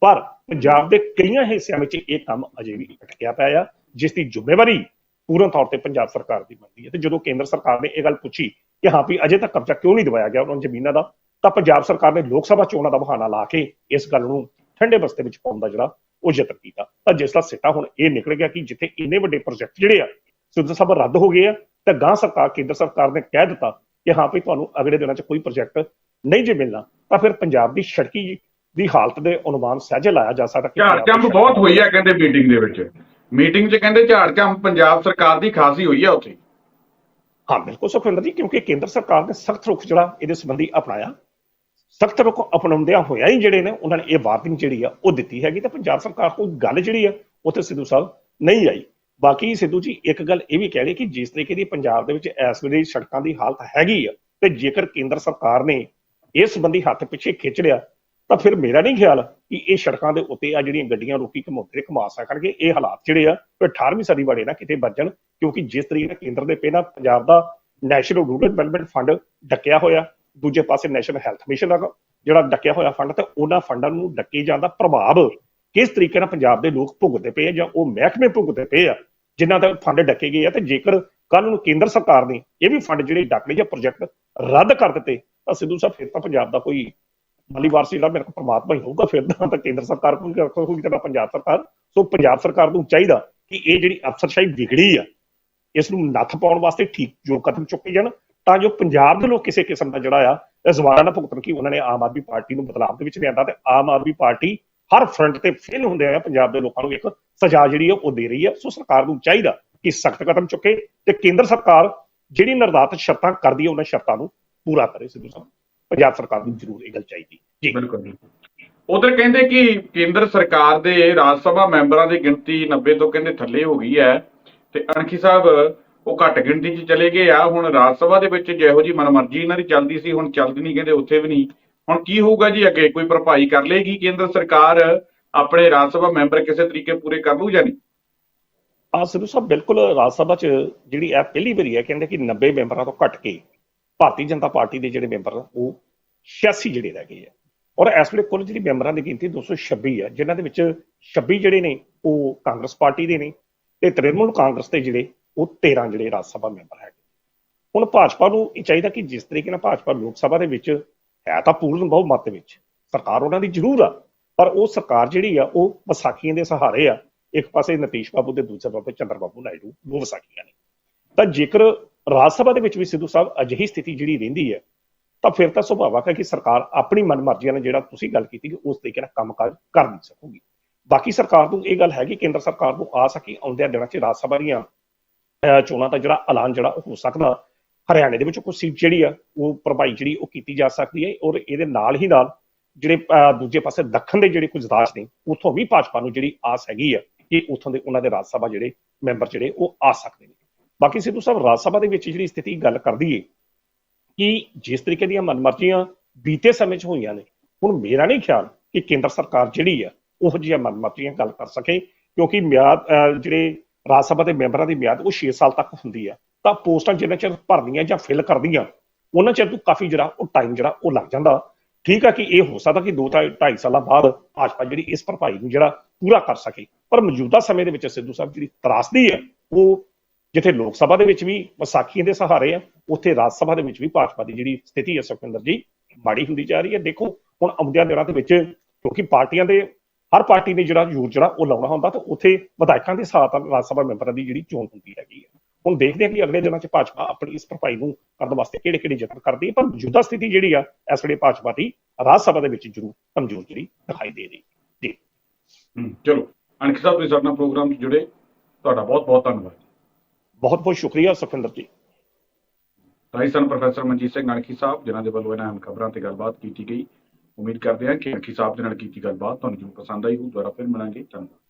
ਪਰ ਪੰਜਾਬ ਦੇ ਕਈਆਂ ਹਿੱਸਿਆਂ ਵਿੱਚ ਇਹ ਕੰਮ ਅਜੇ ਵੀ ਅਟਕਿਆ ਪਿਆ ਆ, ਜਿਸ ਦੀ ਜ਼ਿੰਮੇਵਾਰੀ ਪੂਰਨ ਤੌਰ ਤੇ ਪੰਜਾਬ ਸਰਕਾਰ ਦੀ ਬਣਦੀ ਹੈ। ਤੇ ਜਦੋਂ ਕੇਂਦਰ ਸਰਕਾਰ ਨੇ ਇਹ ਗੱਲ ਪੁੱਛੀ ਕਿ ਹਾਂ ਵੀ ਅਜੇ ਤੱਕ ਕਬਜ਼ਾ ਕਿਉਂ ਨਹੀਂ ਦਵਾਇਆ ਗਿਆ ਉਹਨਾਂ ਜ਼ਮੀਨਾਂ ਦਾ, ਤਾਂ ਪੰਜਾਬ ਸਰਕਾਰ ਨੇ ਲੋਕ ਸਭਾ ਚੋਣਾਂ ਦਾ ਬਹਾਨਾ ਲਾ ਕੇ ਇਸ ਗੱਲ ਨੂੰ ਠੰਡੇ ਬਸਤੇ ਵਿੱਚ ਪਾਉਣ ਦਾ ਜਿਹੜਾ ਉਹ ਯਤਨ ਕੀਤਾ। ਤਾਂ ਜਿਸ ਦਾ ਸਿੱਟਾ ਹੁਣ ਇਹ ਨਿਕਲ ਗਿਆ ਕਿ ਜਿੱਥੇ ਇੰਨੇ ਵੱਡੇ ਪ੍ਰੋਜੈਕਟ ਜਿਹੜੇ ਆ ਸਿੱਧਾ ਸਭ ਰੱਦ ਹੋ ਗਏ ਆ ਤਾਂ ਗਾਂ ਸਰਕਾਰ ਕੇਂਦਰ ਸਰਕਾਰ ਨੇ ਕਹਿ ਦਿੱਤਾ ਕਿ ਹਾਂ ਵੀ ਤੁਹਾਨੂੰ ਅਗਲੇ ਦਿਨਾਂ 'ਚ ਕੋਈ ਪ੍ਰੋਜੈਕਟ ਨਹੀਂ ਜੇ ਮਿਲਣਾ ਤਾਂ ਫਿਰ ਪੰਜਾਬ ਦੀ ਸੜਕੀ ਦੀ ਹਾਲਤ ਦੇ ਅਨੁਮਾਨ ਸਹਿਜੇ ਲਾਇਆ ਜਾ ਸਕਦਾ ਕਿ ਝਾੜ ਪੰਜਾਬ ਦੀ ਝੰਬ ਸੜਕ- ਬਹੁਤ ਹੋਈ ਹੈ ਕਹਿੰਦੇ ਮੀਟਿੰਗ ਦੇ ਵਿੱਚ। ਮੀਟਿੰਗ 'ਚ ਕਹਿੰਦੇ ਝਾੜ ਝੰਬ ਪੰਜਾਬ ਸਰਕਾਰ ਦੀ ਖਾਸੀ ਹੋਈ ਹੈ ਉੱਥੇ। ਹਾਂ ਬਿਲਕੁਲ ਸੁਖਵਿੰਦਰ ਜੀ ਕਿਉਂਕਿ ਕੇਂਦਰ ਸਰਕਾਰ ਨੇ ਸਖਤ ਰੁਖ ਜਿਹੜਾ ਇਹਦੇ ਸੰਬੰਧੀ ਅਪਣਾਇਆ। ਸਖਤ ਰੁਖ ਅਪਣਾਉਂਦਿਆਂ ਹੋਇਆ ਹੀ ਜਿਹੜੇ ਨੇ ਉਹਨਾਂ ਨੇ ਇਹ ਵਾਰਨਿੰਗ ਜਿਹੜੀ ਆ, ਉਹ ਦਿੱਤੀ ਹੈਗੀ। ਤਾਂ ਪੰਜਾਬ ਸਰਕਾਰ ਕੋਈ ਗੱਲ ਜਿਹੜੀ ਆ, ਉੱਥੇ ਸਿੱਧੂ ਸਾਹਿਬ ਨਹੀਂ ਆਈ। ਬਾਕੀ ਸਿੱਧੂ ਜੀ, ਇੱਕ ਗੱਲ ਇਹ ਵੀ ਕਹਿ ਰਹੇ ਕਿ ਜਿਸ ਤਰੀਕੇ ਦੀ ਪੰਜਾਬ ਦੇ ਵਿੱਚ ਇਸ ਵੇਲੇ ਸੜਕਾਂ ਦੀ ਹਾਲਤ ਹੈਗੀ ਆ ਤੇ ਜੇਕਰ ਕੇਂਦਰ ਸਰਕਾਰ ਨੇ ਇਸ ਸੰਬੰਧੀ ਹੱਥ ਪਿੱਛੇ ਖਿੱਚ ਲਿਆ, ਤਾਂ ਫਿਰ ਮੇਰਾ ਨਹੀਂ ਖਿਆਲ ਕਿ ਇਹ ਸੜਕਾਂ ਦੇ ਉੱਤੇ ਆ ਜਿਹੜੀਆਂ ਗੱਡੀਆਂ ਰੋਕੀ ਘਮੋਤੇ ਘੁਮਾ ਸਕਣਗੇ। ਇਹ ਹਾਲਾਤ ਜਿਹੜੇ ਆ ਫਿਰ 18ਵੀਂ ਸਦੀ ਵਾਲੇ ਨਾ ਕਿਤੇ ਵੱਜਣ, ਕਿਉਂਕਿ ਜਿਸ ਤਰੀਕੇ ਨਾਲ ਕੇਂਦਰ ਦੇ ਪਹਿਲਾਂ ਪੰਜਾਬ ਦਾ ਨੈਸ਼ਨਲ ਰੂਰਲ ਡਿਵੈਲਪਮੈਂਟ ਫੰਡ ਡੱਕਿਆ ਹੋਇਆ ਦੂਜੇ ਪਾਸੇ ਨੈਸ਼ਨਲ ਹੈਲਥ ਮਿਸ਼ਨ ਦਾ ਜਿਹੜਾ ਡੱਕਿਆ ਹੋਇਆ ਫੰਡ ਤੇ ਉਹਨਾਂ ਫੰਡਾਂ ਨੂੰ ਡੱਕੇ ਜਾਣ ਦਾ ਪ੍ਰਭਾਵ ਕਿਸ ਤਰੀਕੇ ਨਾਲ ਪੰਜਾਬ ਦੇ ਲੋਕ ਭੁਗਤਦੇ ਪਏ ਆ ਜਾਂ ਉਹ ਮਹਿਕਮੇ ਭੁਗਤਦੇ ਪਏ ਆ, ਜਿਨ੍ਹਾਂ ਦਾ ਫੰਡ ਡੱਕੇ ਗਏ ਆ ਤੇ ਜੇਕਰ ਕੱਲ ਨੂੰ ਕੇਂਦਰ ਸਰਕਾਰ ਨੇ ਇਹ ਵੀ ਫੰਡ ਜਿਹੜੇ ਡੱਕ ਜਾਂ ਪ੍ਰੋਜੈਕਟ ਰੱਦ ਕਰ ਦਿੱਤੇ, ਤਾਂ ਸਿੱਧੂ ਸਾਹਿਬ ਫਿਰ ਤਾਂ ਪੰਜਾਬ ਦਾ ਕੋਈ ਮਾਲੀ ਵਾਰਸ ਜਿਹੜਾ ਮੇਰੇ ਕੋਲ ਪ੍ਰਮਾਤਮਾ ਹੀ ਹੋਊਗਾ, ਫਿਰ ਤਾਂ ਤਾਂ ਕੇਂਦਰ ਸਰਕਾਰ ਕੋਈ ਹੋਊਗੀ ਤਾਂ ਪੰਜਾਬ ਸਰਕਾਰ, ਸੋ ਪੰਜਾਬ ਸਰਕਾਰ ਨੂੰ ਚਾਹੀਦਾ ਕਿ ਇਹ ਜਿਹੜੀ ਅਫਸਰਸ਼ਾਹੀ ਵਿਗੜੀ ਆ, ਇਸ ਨੂੰ ਨੱਥ ਪਾਉਣ ਵਾਸਤੇ ਠੀਕ ਜੋ ਕਦਮ ਚੁੱਕੇ ਜਾਣ ਤਾਂ ਜੋ ਪੰਜਾਬ ਦੇ ਲੋਕ ਕਿਸੇ ਕਿਸਮ ਦਾ ਜਿਹੜਾ ਆ ਇਹ ਨਾ ਭੁਗਤਣ ਕਿ ਉਹਨਾਂ ਨੇ ਆਮ ਆਦਮੀ ਪਾਰਟੀ ਨੂੰ ਬਦਲਾਵ ਦੇ ਵਿੱਚ ਲਿਆਂਦਾ ਤੇ ਆਮ ਆਦਮੀ ਪਾਰਟੀ ਹਰ ਫਰੰਟ ਤੇ ਫੇਲ ਹੁੰਦੇ ਆ ਪੰਜਾਬ ਦੇ ਲੋਕਾਂ ਨੂੰ ਇੱਕ ਸਜ਼ਾ ਜਿਹੜੀ ਆ ਉਹ ਦੇ ਰਹੀ ਆ। ਸੋ ਸਰਕਾਰ ਨੂੰ ਚਾਹੀਦਾ ਕਿ ਸਖਤ ਕਦਮ ਚੁੱਕੇ ਤੇ ਕੇਂਦਰ ਸਰਕਾਰ ਜਿਹੜੀ ਨਿਰਧਾਰਤ ਸ਼ਰਤਾਂ ਕਰਦੀ ਹੈ ਉਹਨਾਂ ਸ਼ਰਤਾਂ ਨੂੰ ਪੂਰਾ ਕਰੇ ਸਿੱਧੂ ਸਾਹਿਬ। ਪੰਜਾਬ ਸਰਕਾਰ ਨੂੰ ਜ਼ਰੂਰ ਇਹ ਗੱਲ ਚਾਹੀਦੀ। ਜੀ। ਬਿਲਕੁਲ ਉਧਰ ਕਹਿੰਦੇ ਕਿ ਕੇਂਦਰ ਸਰਕਾਰ ਦੇ ਰਾਜ ਸਭਾ ਮੈਂਬਰਾਂ ਦੀ ਗਿਣਤੀ 90 ਤੋਂ ਕਹਿੰਦੇ ਥੱਲੇ ਹੋ ਗਈ ਹੈ ਤੇ ਅਣਖੀ ਸਾਹਿਬ ਉਹ ਘੱਟ ਗਿਣਤੀ 'ਚ ਚਲੇ ਗਏ ਆ। ਹੁਣ ਰਾਜ ਸਭਾ ਦੇ ਵਿੱਚ ਜਿਹੋ ਜੀ ਮਨਮਰਜ਼ੀ ਇਹਨਾਂ ਦੀ ਚੱਲਦੀ ਸੀ, ਹੁਣ ਚੱਲਦੀ ਨਹੀਂ ਕਹਿੰਦੇ ਉੱਥੇ ਵੀ ਨਹੀਂ ਹੁਣ ਕੀ ਹੋਊਗਾ ਜੀ ਅੱਗੇ? ਕੋਈ ਭਰਪਾਈ ਕਰ ਲੇਗੀ ਕੇਂਦਰ ਸਰਕਾਰ? ਆਪਣੇ ਰਾਜ ਸਭਾ ਮੈਂਬਰ ਕਿਸੇ ਤਰੀਕੇ ਪੂਰੇ ਕਰ ਲੂ ਜਾਂ ਨਹੀਂ? ਆ ਸਿੱਧੂ ਸਾਹਿਬ, ਬਿਲਕੁਲ ਰਾਜ ਸਭਾ 'ਚ ਜਿਹੜੀ ਇਹ ਪਹਿਲੀ ਵਾਰੀ ਹੈ, ਕਹਿੰਦੇ ਕਿ 90 ਮੈਂਬਰਾਂ ਤੋਂ ਘੱਟ ਕੇ ਭਾਰਤੀ ਜਨਤਾ ਪਾਰਟੀ ਦੇ ਜਿਹੜੇ ਮੈਂਬਰ ਉਹ 86 ਜਿਹੜੇ ਰਹਿ ਗਏ ਆ। ਔਰ ਇਸ ਵੇਲੇ ਕੁੱਲ ਜਿਹੜੀ ਮੈਂਬਰਾਂ ਦੀ ਗਿਣਤੀ 226 ਆ, ਜਿਨ੍ਹਾਂ ਦੇ ਵਿੱਚ 26 ਜਿਹੜੇ ਨੇ, ਉਹ ਕਾਂਗਰਸ ਪਾਰਟੀ ਦੇ ਨੇ ਤੇ ਤ੍ਰਿਣਮੂਲ ਕਾਂਗਰਸ ਦੇ ਜਿਹੜੇ ਉਹ 13 ਜਿਹੜੇ ਰਾਜ ਸਭਾ ਮੈਂਬਰ ਹੈਗੇ। ਹੁਣ ਭਾਜਪਾ ਨੂੰ ਇਹ ਚਾਹੀਦਾ ਕਿ ਜਿਸ ਤਰੀਕੇ ਨਾਲ ਭਾਜਪਾ ਲੋਕ ਸਭਾ ਦੇ ਵਿੱਚ ਹੈ ਤਾਂ ਪੂਰਨ ਬਹੁਮਤ ਵਿੱਚ। ਸਰਕਾਰ ਉਹਨਾਂ ਦੀ ਜ਼ਰੂਰ ਆ, ਪਰ ਉਹ ਸਰਕਾਰ ਜਿਹੜੀ ਆ, ਉਹ ਵਿਸਾਖੀਆਂ ਦੇ ਸਹਾਰੇ ਆ। ਇੱਕ ਪਾਸੇ ਨਤੀਸ਼ ਬਾਬੂ ਤੇ ਦੂਜੇ ਪਾਸੇ ਚੰਦਰ ਬਾਬੂ ਨਾਇਡੂ, ਉਹ ਵਿਸਾਖੀਆਂ ਨੇ। ਤਾਂ ਜੇਕਰ ਰਾਜ ਸਭਾ ਦੇ ਵਿੱਚ ਵੀ ਸਿੱਧੂ ਸਾਹਿਬ ਅਜਿਹੀ ਸਥਿਤੀ ਜਿਹੜੀ ਰਹਿੰਦੀ ਹੈ, ਤਾਂ ਫਿਰ ਤਾਂ ਸੁਭਾਵਕ ਹੈ ਕਿ ਸਰਕਾਰ ਆਪਣੀ ਮਨਮਰਜ਼ੀ ਨਾਲ ਜਿਹੜਾ ਤੁਸੀਂ ਗੱਲ ਕੀਤੀ ਕਿ ਉਸ ਤਰੀਕੇ ਨਾਲ ਕੰਮਕਾਜ ਕਰ ਨਹੀਂ ਸਕੂਗੀ। ਬਾਕੀ ਸਰਕਾਰ ਨੂੰ ਇਹ ਗੱਲ ਹੈਗੀ, ਕੇਂਦਰ ਸਰਕਾਰ ਨੂੰ ਆ ਸਕੀ ਆਉਂਦਿਆਂ ਦਿਨਾਂ 'ਚ ਰਾਜ ਸਭਾ ਦੀਆਂ ਚੋਣਾਂ ਦਾ ਜਿਹੜਾ ਐਲਾਨ ਜਿਹੜਾ ਉਹ ਹੋ ਸਕਦਾ, ਹਰਿਆਣੇ ਦੇ ਵਿੱਚ ਕੁਝ ਸੀਟ ਜਿਹੜੀ ਆ, ਉਹ ਭਰਪਾਈ ਜਿਹੜੀ ਉਹ ਕੀਤੀ ਜਾ ਸਕਦੀ ਹੈ ਔਰ ਇਹਦੇ ਨਾਲ ਹੀ ਨਾਲ ਜਿਹੜੇ ਦੂਜੇ ਪਾਸੇ ਦੱਖਣ ਦੇ ਜਿਹੜੇ ਕੁਝ ਰਾਜ ਨੇ, ਉਥੋਂ ਵੀ ਭਾਜਪਾ ਨੂੰ ਜਿਹੜੀ ਆਸ ਹੈਗੀ ਆ ਕਿ ਉਥੋਂ ਦੇ ਉਹਨਾਂ ਦੇ ਰਾਜ ਸਭਾ ਜਿਹੜੇ ਮੈਂਬਰ ਜਿਹੜੇ ਉਹ ਆ ਸਕਦੇ ਨੇ। ਬਾਕੀ ਸਿੱਧੂ ਸਾਹਿਬ, ਰਾਜ ਸਭਾ ਦੇ ਵਿੱਚ ਜਿਹੜੀ ਸਥਿਤੀ ਗੱਲ ਕਰਦੀ ਏ ਕਿ ਜਿਸ ਤਰੀਕੇ ਦੀਆਂ ਮਨਮਰਜ਼ੀਆਂ ਬੀਤੇ ਸਮੇਂ 'ਚ ਹੋਈਆਂ ਨੇ, ਹੁਣ ਮੇਰਾ ਨਹੀਂ ਖਿਆਲ ਕਿ ਕੇਂਦਰ ਸਰਕਾਰ ਜਿਹੜੀ ਆ, ਉਹ ਜਿਹੀਆਂ ਮਨਮਰਜ਼ੀਆਂ ਗੱਲ ਕਰ ਸਕੇ ਕਿਉਂਕਿ ਮਿਆਦ ਜਿਹੜੇ ਰਾਜ ਸਭਾ ਦੇ ਮੈਂਬਰਾਂ ਦੀ ਮਿਆਦ, ਉਹ 6 ਸਾਲ ਤੱਕ ਹੁੰਦੀ ਆ। ਤਾਂ ਪੋਸਟਾਂ ਜਿੰਨਾ ਚਿਰ ਭਰਦੀਆਂ ਜਾਂ ਫਿਲ ਕਰਦੀਆਂ ਉਹਨਾਂ ਚਿਰ ਤੋਂ ਕਾਫੀ ਜਿਹੜਾ, ਉਹ ਟਾਈਮ ਜਿਹੜਾ, ਉਹ ਲੱਗ ਜਾਂਦਾ। ਠੀਕ ਆ ਕਿ ਇਹ ਹੋ ਸਕਦਾ ਕਿ 2 ਢਾਈ ਸਾਲਾਂ ਬਾਅਦ ਭਾਜਪਾ ਜਿਹੜੀ ਇਸ ਭਰਪਾਈ ਨੂੰ ਜਿਹੜਾ ਪੂਰਾ ਕਰ ਸਕੇ। ਪਰ ਮੌਜੂਦਾ ਸਮੇਂ ਦੇ ਵਿੱਚ ਸਿੱਧੂ ਸਾਹਿਬ ਜਿਹੜੀ ਤਰਾਸਦੀ ਹੈ ਉਹ ਜਿੱਥੇ ਲੋਕ ਸਭਾ ਦੇ ਵਿੱਚ ਵੀ ਵਿਸਾਖੀਆਂ ਦੇ ਸਹਾਰੇ ਆ, ਉੱਥੇ ਰਾਜ ਸਭਾ ਦੇ ਵਿੱਚ ਵੀ ਭਾਜਪਾ ਦੀ ਜਿਹੜੀ ਸਥਿਤੀ ਹੈ ਸੁਖਵਿੰਦਰ ਜੀ, ਮਾੜੀ ਹੁੰਦੀ ਜਾ ਰਹੀ ਹੈ ਦੇਖੋ, ਹੁਣ ਆਉਂਦਿਆਂ ਦਿਨਾਂ ਦੇ ਵਿੱਚ ਕਿਉਂਕਿ ਪਾਰਟੀਆਂ ਦੇ ਹਰ ਪਾਰਟੀ ਨੇ ਜਿਹੜਾ ਜ਼ੋਰ ਜਿਹੜਾ ਉਹ ਲਾਉਣਾ ਹੁੰਦਾ ਤਾਂ ਉੱਥੇ ਵਿਧਾਇਕਾਂ ਦੇ ਸਾਥ ਰਾਜ ਸਭਾ ਮੈਂਬਰਾਂ ਦੀ ਜਿਹੜੀ ਚੋਣ ਹੁੰਦੀ ਹੈਗੀ ਹੈ ਹੁਣ ਦੇਖਦੇ ਹਾਂ ਕਿ ਅਗਲੇ ਦਿਨਾਂ 'ਚ ਭਾਜਪਾ ਆਪਣੀ ਇਸ ਭਰਪਾਈ ਨੂੰ ਕਰਨ ਵਾਸਤੇ ਕਿਹੜੇ ਕਿਹੜੇ ਯਤਨ ਕਰਦੀ ਹੈ ਪਰ ਮੌਜੂਦਾ ਸਥਿਤੀ ਜਿਹੜੀ ਆ ਇਸ ਵੇਲੇ ਭਾਜਪਾ ਦੀ ਰਾਜ ਸਭਾ ਦੇ ਵਿੱਚ ਜ਼ਰੂਰ ਕਮਜ਼ੋਰ ਜਿਹੜੀ ਦਿਖਾਈ ਦੇ ਰਹੀ ਜੀ। ਚਲੋ ਅਣਖ ਸਾਹਿਬ ਤੁਸੀਂ ਸਾਡੇ ਪ੍ਰੋਗਰਾਮ 'ਚ ਜੁੜੇ। ਤੁਹਾਡਾ ਬਹੁਤ ਬਹੁਤ ਧੰਨਵਾਦ। ਬਹੁਤ ਬਹੁਤ ਸ਼ੁਕਰੀਆ ਸੁਖਵਿੰਦਰ ਜੀ। ਰਾਈ ਸਨ ਪ੍ਰੋਫੈਸਰ ਮਨਜੀਤ ਸਿੰਘ ਅਣਖੀ ਸਾਹਿਬ ਜਿਨ੍ਹਾਂ ਦੇ ਵੱਲੋਂ ਇਹਨਾਂ ਖਬਰਾਂ ਤੇ ਗੱਲਬਾਤ ਕੀਤੀ ਗਈ। ਉਮੀਦ ਕਰਦੇ ਹਾਂ ਕਿ ਅਣਖੀ ਸਾਹਿਬ ਦੇ ਨਾਲ ਕੀਤੀ ਗੱਲਬਾਤ ਤੁਹਾਨੂੰ ਜਰੂਰ ਪਸੰਦ ਆਈ ਹੋਊ। ਦੁਬਾਰਾ ਫਿਰ ਮਿਲਾਂਗੇ। ਧੰਨਵਾਦ।